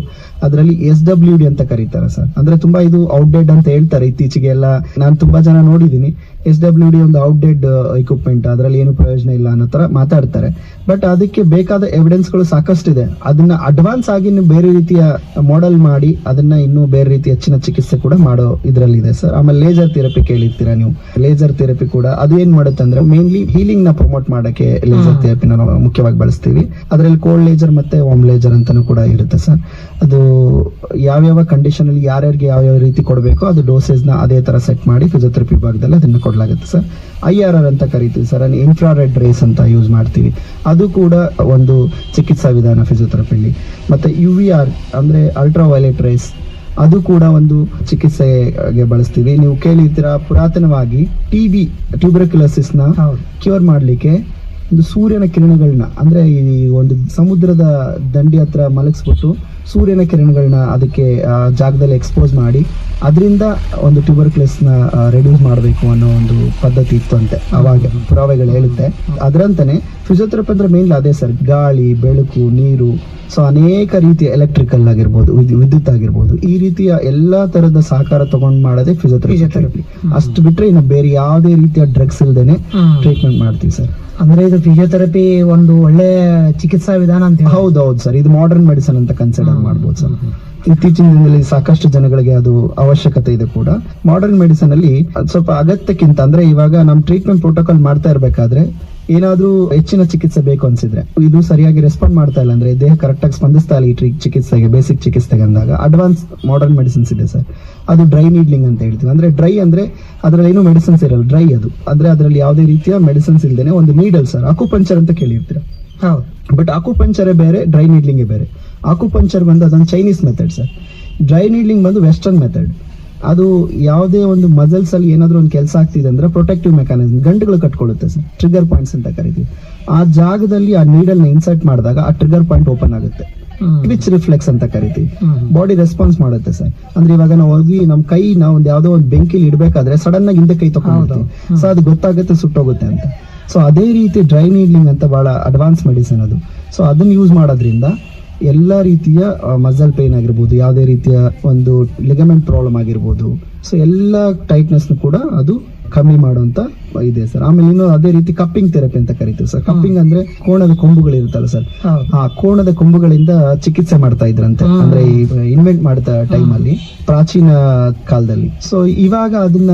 ಅದರಲ್ಲಿ ಎಸ್ ಡಬ್ಲ್ಯೂ ಡಿ ಅಂತ ಕರೀತಾರೆ ಸರ್. ಅಂದ್ರೆ ತುಂಬಾ ಇದು ಔಟ್ಡೇಟ್ ಅಂತ ಹೇಳ್ತಾರೆ. ಇತ್ತೀಚೆಗೆ ಎಲ್ಲ ನಾನು ತುಂಬಾ ಜನ ನೋಡಿದೀನಿ ಎಸ್ ಡಬ್ಲ್ಯೂ ಡಿ ಒಂದು ಔಟ್ಡೇಟ್ ಇಕ್ವಿಪ್ಮೆಂಟ್ ಅದರಲ್ಲಿ ಏನು ಪ್ರಯೋಜನ ಇಲ್ಲ ಅನ್ನೋ ತರ ಮಾತಾಡ್ತಾರೆ. ಬಟ್ ಅದಕ್ಕೆ ಬೇಕಾದ ಎವಿಡೆನ್ಸ್ಗಳು ಸಾಕಷ್ಟಿದೆ. ಅದನ್ನ ಅಡ್ವಾನ್ಸ್ ಆಗಿ ನೀವು ಬೇರೆ ರೀತಿಯ ಮಾಡೆಲ್ ಮಾಡಿ ಅದನ್ನ ಇನ್ನೂ ಬೇರೆ ರೀತಿ ಹೆಚ್ಚಿನ ಚಿಕಿತ್ಸೆ ಕೂಡ ಮಾಡೋ ಇದರಲ್ಲಿದೆ ಸರ್ ಆಮೇಲೆ ಲೇಸರ್ ಥೆರಪಿ ಕೇಳಿರ್ತೀರಾ ನೀವು? ಲೇಸರ್ ಥೆರಪಿ ಕೂಡ ಅದು ಏನ್ ಮಾಡುತ್ತೆ ಅಂದ್ರೆ ಮೇನ್ಲಿ ಹೀಲಿಂಗ್ನ ಪ್ರಮೋಟ್ ಮಾಡಕ್ಕೆ ಲೇಸರ್ ಥೆರಪಿನ ನಾವು ಮುಖ್ಯವಾಗಿ ಬಳಸ್ತೀವಿ. ಅದರಲ್ಲಿ ಕೋಲ್ಡ್ ಲೇಸರ್ ಮತ್ತೆ ವಾಮ್ ಲೇಸರ್ ಅಂತಾನು ಕೂಡ ಇರುತ್ತೆ ಸರ್ ಅದು ಯಾವ್ಯಾವ ಕಂಡೀಷನ್ ಅಲ್ಲಿ ಯಾರ್ಯಾರಿಗೆ ಯಾವ್ಯಾವ ರೀತಿ ಕೊಡಬೇಕು ಅದು ಡೋಸೇಜ್ನ ಅದೇ ತರ ಸೆಟ್ ಮಾಡಿ ಫಿಸಿಯೋಥೆರಪಿ ವಿಭಾಗದಲ್ಲಿ ಅದನ್ನ ಕೊಡಲಾಗುತ್ತೆ ಸರ್ ಐ ಆರ್ ಆರ್ ಅಂತ ಕರಿತೀವಿ ಸರ್ ಇನ್ಫ್ರಾರೆಡ್ ರೇಸ್ ಅಂತ ಯೂಸ್ ಮಾಡ್ತೀವಿ. ಅದು ಕೂಡ ಒಂದು ಚಿಕಿತ್ಸಾ ವಿಧಾನ ಫಿಸಿಯೋಥೆರಪಿಲಿ ಮತ್ತು ಯು ವಿ ಆರ್ ಅಂದರೆ ಅಲ್ಟ್ರಾ ವೈಲೆಟ್ ರೇಸ್ ಅದು ಕೂಡ ಒಂದು ಚಿಕಿತ್ಸೆಗೆ ಬಳಸ್ತೀವಿ. ನೀವು ಕೇಳಿರ್ತೀರಾ ಪುರಾತನವಾಗಿ ಟಿ ಬಿ ಟ್ಯೂಬರ್ಕ್ಯುಲೋಸಿಸ್ನ ಕ್ಯೂರ್ ಮಾಡಲಿಕ್ಕೆ ಒಂದು ಸೂರ್ಯನ ಕಿರಣಗಳನ್ನ ಅಂದರೆ ಈ ಒಂದು ಸಮುದ್ರದ ದಂಡಿ ಹತ್ರ ಮಲಗಿಸ್ಬಿಟ್ಟು ಸೂರ್ಯನ ಕಿರಣಗಳನ್ನ ಅದಕ್ಕೆ ಜಾಗದಲ್ಲಿ ಎಕ್ಸ್ಪೋಸ್ ಮಾಡಿ ಅದರಿಂದ ಒಂದು ಟ್ಯೂಬರ್ನ ರೆಡ್ಯೂಸ್ ಮಾಡಬೇಕು ಅನ್ನೋ ಒಂದು ಪದ್ಧತಿ ಇತ್ತು ಅಂತೆ. ಅವಾಗ ಪುರಾವೆಗಳು ಹೇಳುತ್ತೆ. ಅದರಂತಾನೆ ಫಿಸಿಯೋಥೆರಪಿ ಅಂದ್ರೆ ಮೇನ್ ಅದೇ ಸರ್ ಗಾಳಿ ಬೆಳಕು ನೀರು ಸೊ ಅನೇಕ ರೀತಿಯ ಎಲೆಕ್ಟ್ರಿಕಲ್ ಆಗಿರ್ಬೋದು ವಿದ್ಯುತ್ ಆಗಿರ್ಬೋದು. ಈ ರೀತಿಯ ಎಲ್ಲಾ ತರದ ಸಹಕಾರ ತಗೊಂಡ್ ಮಾಡೋದೇ ಫಿಸಿಯೋಥೆರಪಿ ಅಷ್ಟು ಬಿಟ್ರೆ ಇನ್ನು ಬೇರೆ ಯಾವುದೇ ರೀತಿಯ ಡ್ರಗ್ಸ್ ಇಲ್ದೇನೆ ಟ್ರೀಟ್ಮೆಂಟ್ ಮಾಡ್ತೀವಿ ಸರ್. ಅಂದ್ರೆ ಇದು ಫಿಸಿಯೋಥೆರಪಿ ಒಂದು ಒಳ್ಳೆ ಚಿಕಿತ್ಸಾ ವಿಧಾನ ಅಂತ ಹೇಳಿ. ಹೌದೌದು ಸರ್. ಇದು ಮಾಡರ್ನ್ ಮೆಡಿಸನ್ ಅಂತ ಕನ್ಸಿಡರ್ ಮಾಡ್ಬೋದು ಸರ್. ಇತ್ತೀಚಿನ ದಿನದಲ್ಲಿ ಸಾಕಷ್ಟು ಜನಗಳಿಗೆ ಅದು ಅವಶ್ಯಕತೆ ಇದೆ ಕೂಡ. ಮಾಡರ್ನ್ ಮೆಡಿಸನ್ ಅಲ್ಲಿ ಸ್ವಲ್ಪ ಅಗತ್ಯಕ್ಕಿಂತ ಅಂದ್ರೆ ಇವಾಗ ನಮ್ ಟ್ರೀಟ್ಮೆಂಟ್ ಪ್ರೋಟೋಕಾಲ್ ಮಾಡ್ತಾ ಇರ್ಬೇಕಾದ್ರೆ ಏನಾದ್ರೂ ಹೆಚ್ಚಿನ ಚಿಕಿತ್ಸೆ ಬೇಕು ಅನ್ಸಿದ್ರೆ. ಇದು ಸರಿಯಾಗಿ ರೆಸ್ಪಾಂಡ್ ಮಾಡ್ತಾ ಇಲ್ಲ ಅಂದ್ರೆ ದೇಹ ಕರೆಕ್ಟ್ ಆಗಿ ಸ್ಪಂದಿಸ್ತಾ ಇಲ್ಲ ಈ ಟ್ರೀ ಚಿಕಿತ್ಸೆಗೆ ಬೇಸಿಕ್ ಚಿಕಿತ್ಸೆಗೆ ಅಂದಾಗ ಅಡ್ವಾನ್ಸ್ ಮಾಡರ್ನ್ ಮೆಡಿಸಿನ್ಸ್ ಇದೆ ಸರ್. ಅದು ಡ್ರೈ ನೀಡ್ಲಿಂಗ್ ಅಂತ ಹೇಳ್ತೀವಿ. ಅಂದ್ರೆ ಡ್ರೈ ಅಂದ್ರೆ ಅದ್ರಲ್ಲಿ ಏನು ಮೆಡಿಸಿನ್ಸ್ ಇರಲ್ಲ ಡ್ರೈ ಅದು. ಅಂದ್ರೆ ಅದರಲ್ಲಿ ಯಾವುದೇ ರೀತಿಯ ಮೆಡಿಸಿನ್ಸ್ ಇಲ್ದೇನೆ ಒಂದು ನೀಡಲ್ ಸರ್. ಅಕುಪಂಚರ್ ಅಂತ ಕೇಳಿರ್ತೀರ? ಹೌದು. ಬಟ್ ಅಕುಪಂಚರೇ ಬೇರೆ ಡ್ರೈ ನೀಡ್ಲಿಂಗ್ ಬೇರೆ. ಆಕುಪಂಚರ್ ಬಂದು ಅದೊಂದು Chinese method sir dry needling ಬಂದು ವೆಸ್ಟರ್ನ್ ಮೆಥಡ್ ಅದು ಯಾವುದೇ ಒಂದು ಮಸಲ್ಸ್ ಅಲ್ಲಿ ಏನಾದರೂ ಒಂದು ಕೆಲಸ ಆಗ್ತಿದೆ ಅಂದ್ರೆ ಪ್ರೊಟೆಕ್ಟಿವ್ ಮೆಕಾನಿಸಮ್ ಗಂಟುಗಳು ಕಟ್ಕೊಳ್ಳುತ್ತೆ ಸರ್ ಟ್ರಿಗರ್ ಪಾಯಿಂಟ್ಸ್ ಅಂತ ಕರಿತೀವಿ. ಆ ಜಾಗದಲ್ಲಿ ಆ ನೀಡಲ್ನ ಇನ್ಸರ್ಟ್ ಮಾಡಿದಾಗ ಆ ಟ್ರಿಗರ್ ಪಾಯಿಂಟ್ ಓಪನ್ ಆಗುತ್ತೆ. ಕ್ವಿಚ್ ರಿಫ್ಲೆಕ್ಸ್ ಅಂತ ಕರಿತೀವಿ. ಬಾಡಿ ರೆಸ್ಪಾನ್ಸ್ ಮಾಡುತ್ತೆ ಸರ್ ಅಂದ್ರೆ ಇವಾಗ ನಾವು ಹೋಗಿ ನಮ್ ಕೈ ನಾವು ಒಂದು ಯಾವ್ದೋ ಒಂದು ಬೆಂಕಿಲಿ ಇಡಬೇಕಾದ್ರೆ ಸಡನ್ ಆಗಿ ಹಿಂದೆ ಕೈ ತಗೊಂಡು ಸೊ ಅದು ಗೊತ್ತಾಗುತ್ತೆ ಸುಟ್ಟೋಗುತ್ತೆ ಅಂತ. ಸೊ ಅದೇ ರೀತಿ ಡ್ರೈ ನೀಡ್ಲಿಂಗ್ ಅಂತ ಬಹಳ ಅಡ್ವಾನ್ಸ್ ಮೆಡಿಸಿನ್ ಅದು. ಸೊ ಅದನ್ನ ಯೂಸ್ ಮಾಡೋದ್ರಿಂದ ಎಲ್ಲ ರೀತಿಯ ಮಸಲ್ ಪೇನ್ ಆಗಿರ್ಬೋದು, ಯಾವುದೇ ರೀತಿಯ ಒಂದು ಲಿಗಮೆಂಟ್ ಪ್ರಾಬ್ಲಮ್ ಆಗಿರ್ಬೋದು. ಸೊ ಎಲ್ಲ ಟೈಟ್ನೆಸ್ ಕೂಡ ಅದು ಕಮ್ಮಿ ಮಾಡುವಂತ ಇದೆ ಸರ್. ಆಮೇಲೆ ಇನ್ನು ಅದೇ ರೀತಿ ಕಪ್ಪಿಂಗ್ ಥೆರಪಿ ಅಂತ ಕರಿತೀವಿ ಸರ್. ಕಪ್ಪಿಂಗ್ ಅಂದ್ರೆ ಕೋಣದ ಕೊಂಬುಗಳು ಇರುತ್ತಲ್ಲ ಸರ್ ಆ ಕೋಣದ ಕೊಂಬುಗಳಿಂದ ಚಿಕಿತ್ಸೆ ಮಾಡ್ತಾ ಇದ್ರಂತೆ. ಅಂದ್ರೆ ಈ ಇನ್ವೆಂಟ್ ಮಾಡ್ತಾ ಟೈಮ್ ಅಲ್ಲಿ ಪ್ರಾಚೀನ ಕಾಲದಲ್ಲಿ. ಸೊ ಇವಾಗ ಅದನ್ನ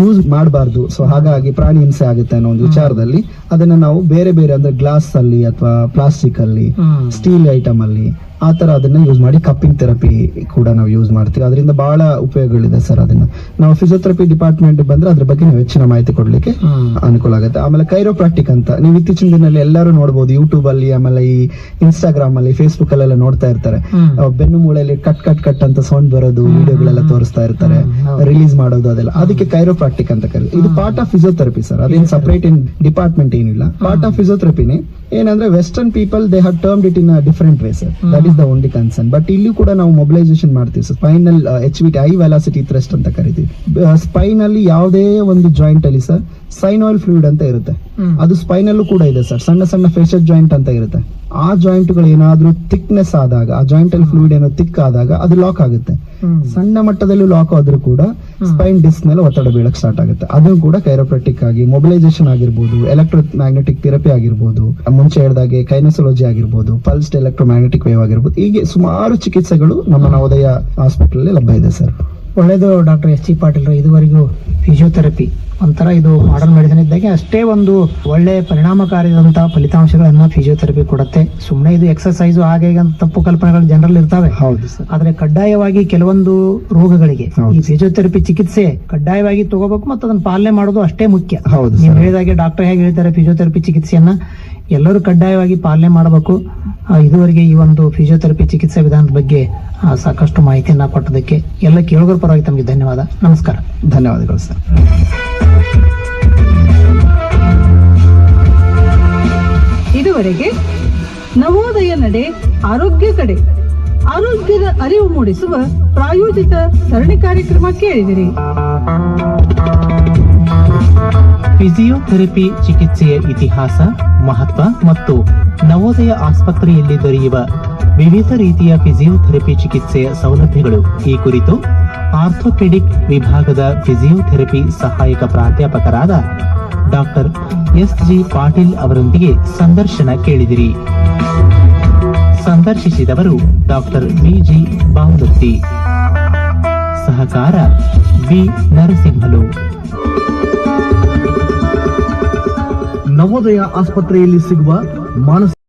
ಯೂಸ್ ಮಾಡಬಾರ್ದು. ಸೊ ಹಾಗಾಗಿ ಪ್ರಾಣಿ ಹಿಂಸೆ ಆಗುತ್ತೆ ಅನ್ನೋ ಒಂದು ವಿಚಾರದಲ್ಲಿ ಅದನ್ನ ನಾವು ಬೇರೆ ಬೇರೆ ಅಂದ್ರೆ ಗ್ಲಾಸ್ ಅಲ್ಲಿ ಅಥವಾ ಪ್ಲಾಸ್ಟಿಕ್ ಅಲ್ಲಿ ಸ್ಟೀಲ್ ಐಟಮ್ ಅಲ್ಲಿ ಆ ತರ ಅದನ್ನ ಯೂಸ್ ಮಾಡಿ ಕಪ್ಪಿಂಗ್ ಥೆರಪಿ ಕೂಡ ನಾವು ಯೂಸ್ ಮಾಡ್ತೀವಿ. ಅದರಿಂದ ಬಹಳ ಉಪಯೋಗಗಳಿದೆ ಸರ್ ಅದನ್ನ. ನಾವು ಫಿಸಿಯೋಥೆರಪಿ ಡಿಪಾರ್ಟ್ಮೆಂಟ್ ಬಂದ್ರೆ ಅದ್ರ ಬಗ್ಗೆ ನಾವು ಹೆಚ್ಚಿನ ಮಾಹಿತಿ ಕೊಡ್ಲಿಕ್ಕೆ ಅನುಕೂಲ ಆಗುತ್ತೆ. ಆಮೇಲೆ ಕೈರೋಪ್ರಾಕ್ಟಿಕ್ ಅಂತ. ನೀವು ಇತ್ತೀಚಿನ ದಿನದಲ್ಲಿ ಎಲ್ಲರೂ ನೋಡಬಹುದು ಯೂಟ್ಯೂಬ್ ಅಲ್ಲಿ ಆಮೇಲೆ ಈ ಇನ್ಸ್ಟಾಗ್ರಾಮ್ ಅಲ್ಲಿ ಫೇಸ್ಬುಕ್ ಅಲ್ಲೆಲ್ಲ ನೋಡ್ತಾ ಇರ್ತಾರೆ. ಬೆನ್ನು ಮೂಳೆಯಲ್ಲಿ ಕಟ್ ಕಟ್ ಕಟ್ ಅಂತ ಸೌಂಡ್ ಬರೋದು ವಿಡಿಯೋಗಳೆಲ್ಲ ತೋರಿಸ್ತಾ ಇರ್ತಾರೆ. ರಿಲೀಸ್ ಮಾಡೋದು ಅದೆಲ್ಲ. ಅದಕ್ಕೆ ಕೈರೋಪ್ರಾಕ್ಟಿಕ್ ಅಂತ ಕರೀತಾರೆ. ಇದು ಪಾರ್ಟ್ ಆಫ್ ಫಿಸಿಯೋಥೆರಪಿ ಸರ್ ಅದೇನು ಸಪರೇಟ್ ಇನ್ ಡಿಪಾರ್ಟ್ಮೆಂಟ್ ಏನಿಲ್ಲ. ಪಾರ್ಟ್ ಆಫ್ ಫಿಸಿಯೋಥೆರಪಿನೇ ಏನಂದ್ರೆ western people they have termed it in different way sir that is the only concern but ಇಲ್ಲಿ ಕೂಡ ನಾವು ಮೊಬಿಲೈಸೇಷನ್ ಮಾಡ್ತೀವಿ sir spinal H V T I velocity thrust ಅಂತ ಕರಿತೀವಿ. ಸ್ಪೈನ್ ಅಲ್ಲಿ ಯಾವುದೇ ಒಂದು ಜಾಯಿಂಟ್ ಅಲ್ಲಿ ಸರ್ ಸೈನಾಯಿಲ್ ಫ್ಲೂಯಿಡ್ ಅಂತ ಇರುತ್ತೆ. ಅದು ಸ್ಪೈನಲ್ಲೂ ಕೂಡ ಇದೆ ಸರ್ ಸಣ್ಣ ಸಣ್ಣ ಫೇಶಿಯಲ್ ಜಾಯಿಂಟ್ ಅಂತ ಇರುತ್ತೆ. ಆ ಜಾಯಿಂಟ್ಗಳು ಏನಾದ್ರೂ ಥಿಕ್ನೆಸ್ ಆದಾಗ ಆ ಜಾಯಿಂಟ್ ಅಲ್ಲಿ ಫ್ಲೂಯಿಡ್ ಏನೋ ಥಿಕ್ ಆದಾಗ ಅದು ಲಾಕ್ ಆಗುತ್ತೆ. ಸಣ್ಣ ಮಟ್ಟದಲ್ಲಿ ಲಾಕ್ ಆದ್ರೂ ಕೂಡ ಸ್ಪೈನ್ ಡಿಸ್ಕ್ ಮೇಲೆ ಒತ್ತಡ ಬೀಳಕ್ ಸ್ಟಾರ್ಟ್ ಆಗುತ್ತೆ. ಅದು ಕೂಡ ಕೈರೋಪ್ರೆಟಿಕ್ ಆಗಿ ಮೊಬಿಲೈಸೇಷನ್ ಆಗಿರ್ಬೋದು ಎಲೆಕ್ಟ್ರೋ ಮ್ಯಾಗ್ನೆಟಿಕ್ ಥೆರಪಿ ಆಗಿರ್ಬೋದು ಮುಂಚೆ ಹೇಳಿದಾಗೆ ಕೈನಸೊಲಜಿ ಆಗಿರ್ಬೋದು ಪಲ್ಸ್ಡ್ ಎಲೆಕ್ಟ್ರೋ ಮ್ಯಾಗ್ನೆಟಿಕ್ ವೇವ್ ಆಗಿರ್ಬೋದು ಹೀಗೆ ಸುಮಾರು ಚಿಕಿತ್ಸೆಗಳು ನಮ್ಮ ನವೋದಯ ಹಾಸ್ಪಿಟಲ್ ಲಭ್ಯ ಇದೆ ಸರ್ ಒಳ್ಳೇದು ಡಾಕ್ಟರ್ ಎಸ್ ಸಿ ಪಾಟೀಲ್ ಇದುವರೆಗೂ ಫಿಸಿಯೋಥೆರಪಿ. ಒಂಥರ ಇದು ಮಾಡರ್ನ್ ಮೆಡಿಸಿನ್ ಇದ್ದಾಗೆ ಅಷ್ಟೇ ಒಂದು ಒಳ್ಳೆ ಪರಿಣಾಮಕಾರಿಯಾದಂತಹ ಫಲಿತಾಂಶಗಳನ್ನ ಫಿಸಿಯೋಥೆರಪಿ ಕೊಡುತ್ತೆ. ಸುಮ್ಮನೆ ಇದು ಎಕ್ಸರ್ಸೈಸ್ ಹಾಗೆ ಅಂತ ತಪ್ಪು ಕಲ್ಪನೆಗಳು ಜನರಲ್ ಇರ್ತವೆ. ಹೌದು ಸರ್. ಆದ್ರೆ ಕಡ್ಡಾಯವಾಗಿ ಕೆಲವೊಂದು ರೋಗಗಳಿಗೆ ಈ ಫಿಸಿಯೋಥೆರಪಿ ಚಿಕಿತ್ಸೆ ಕಡ್ಡಾಯವಾಗಿ ತಗೋಬೇಕು ಮತ್ತು ಅದನ್ನ ಪಾಲನೆ ಮಾಡೋದು ಅಷ್ಟೇ ಮುಖ್ಯ. ಹೌದು ನೀವು ಹೇಳಿದಾಗೆ ಡಾಕ್ಟರ್ ಹೇಗೆ ಹೇಳ್ತಾರೆ ಫಿಸಿಯೋಥೆರಪಿ ಚಿಕಿತ್ಸೆಯನ್ನ? ಎಲ್ಲರೂ ಕಡ್ಡಾಯವಾಗಿ ಪಾಲನೆ ಮಾಡಬೇಕು. ಇದುವರೆಗೆ ಈ ಒಂದು ಫಿಸಿಯೋಥೆರಪಿ ಚಿಕಿತ್ಸಾ ವಿಧಾನದ ಬಗ್ಗೆ ಸಾಕಷ್ಟು ಮಾಹಿತಿಯನ್ನ ಕೊಟ್ಟದಕ್ಕೆ ಎಲ್ಲ ಕೇಳುಗರ ಪರವಾಗಿ ತಮಗೆ ಧನ್ಯವಾದ. ನಮಸ್ಕಾರ. ಧನ್ಯವಾದಗಳು ಸರ್. ಇದುವರೆಗೆ ನವೋದಯ ನಡೆ ಆರೋಗ್ಯ ಕಡೆ. ಆರೋಗ್ಯದ ಅರಿವು ಮೂಡಿಸುವ ಪ್ರಾಯೋಜಿತ ಸರಣಿ ಕಾರ್ಯಕ್ರಮ ಕೇಳಿದಿರಿ. ಫಿಸಿಯೋಥೆರಪಿ ಚಿಕಿತ್ಸೆಯ ಇತಿಹಾಸ. ಮಹತ್ವ ಮತ್ತು ನವೋದಯ ಆಸ್ಪತ್ರೆಯಲ್ಲಿ ದೊರೆಯುವ ವಿವಿಧ ರೀತಿಯ ಫಿಸಿಯೋಥೆರಪಿ ಚಿಕಿತ್ಸೆಯ ಸೌಲಭ್ಯಗಳು. ಈ ಕುರಿತು ಆರ್ಥೋಪೆಡಿಕ್ ವಿಭಾಗದ ಫಿಸಿಯೋಥೆರಪಿ ಸಹಾಯಕ ಪ್ರಾಧ್ಯಾಪಕರಾದ ಡಾಕ್ಟರ್ ಎಸ್ ಜಿ ಪಾಟೀಲ್ ಅವರೊಂದಿಗೆ ಸಂದರ್ಶನ ಕೇಳಿದಿರಿ. ಸಂದರ್ಶಿಸಿದವರು ಡಾಕ್ಟರ್ ವಿಜಿ ಬಾವಲತ್ತಿ ಸಹಕಾರ ಬಿ ನರಸಿಂಹಲು. ನವೋದಯ ಆಸ್ಪತ್ರೆಯಲ್ಲಿ ಸಿಗುವ ಮಾನಸಿಕ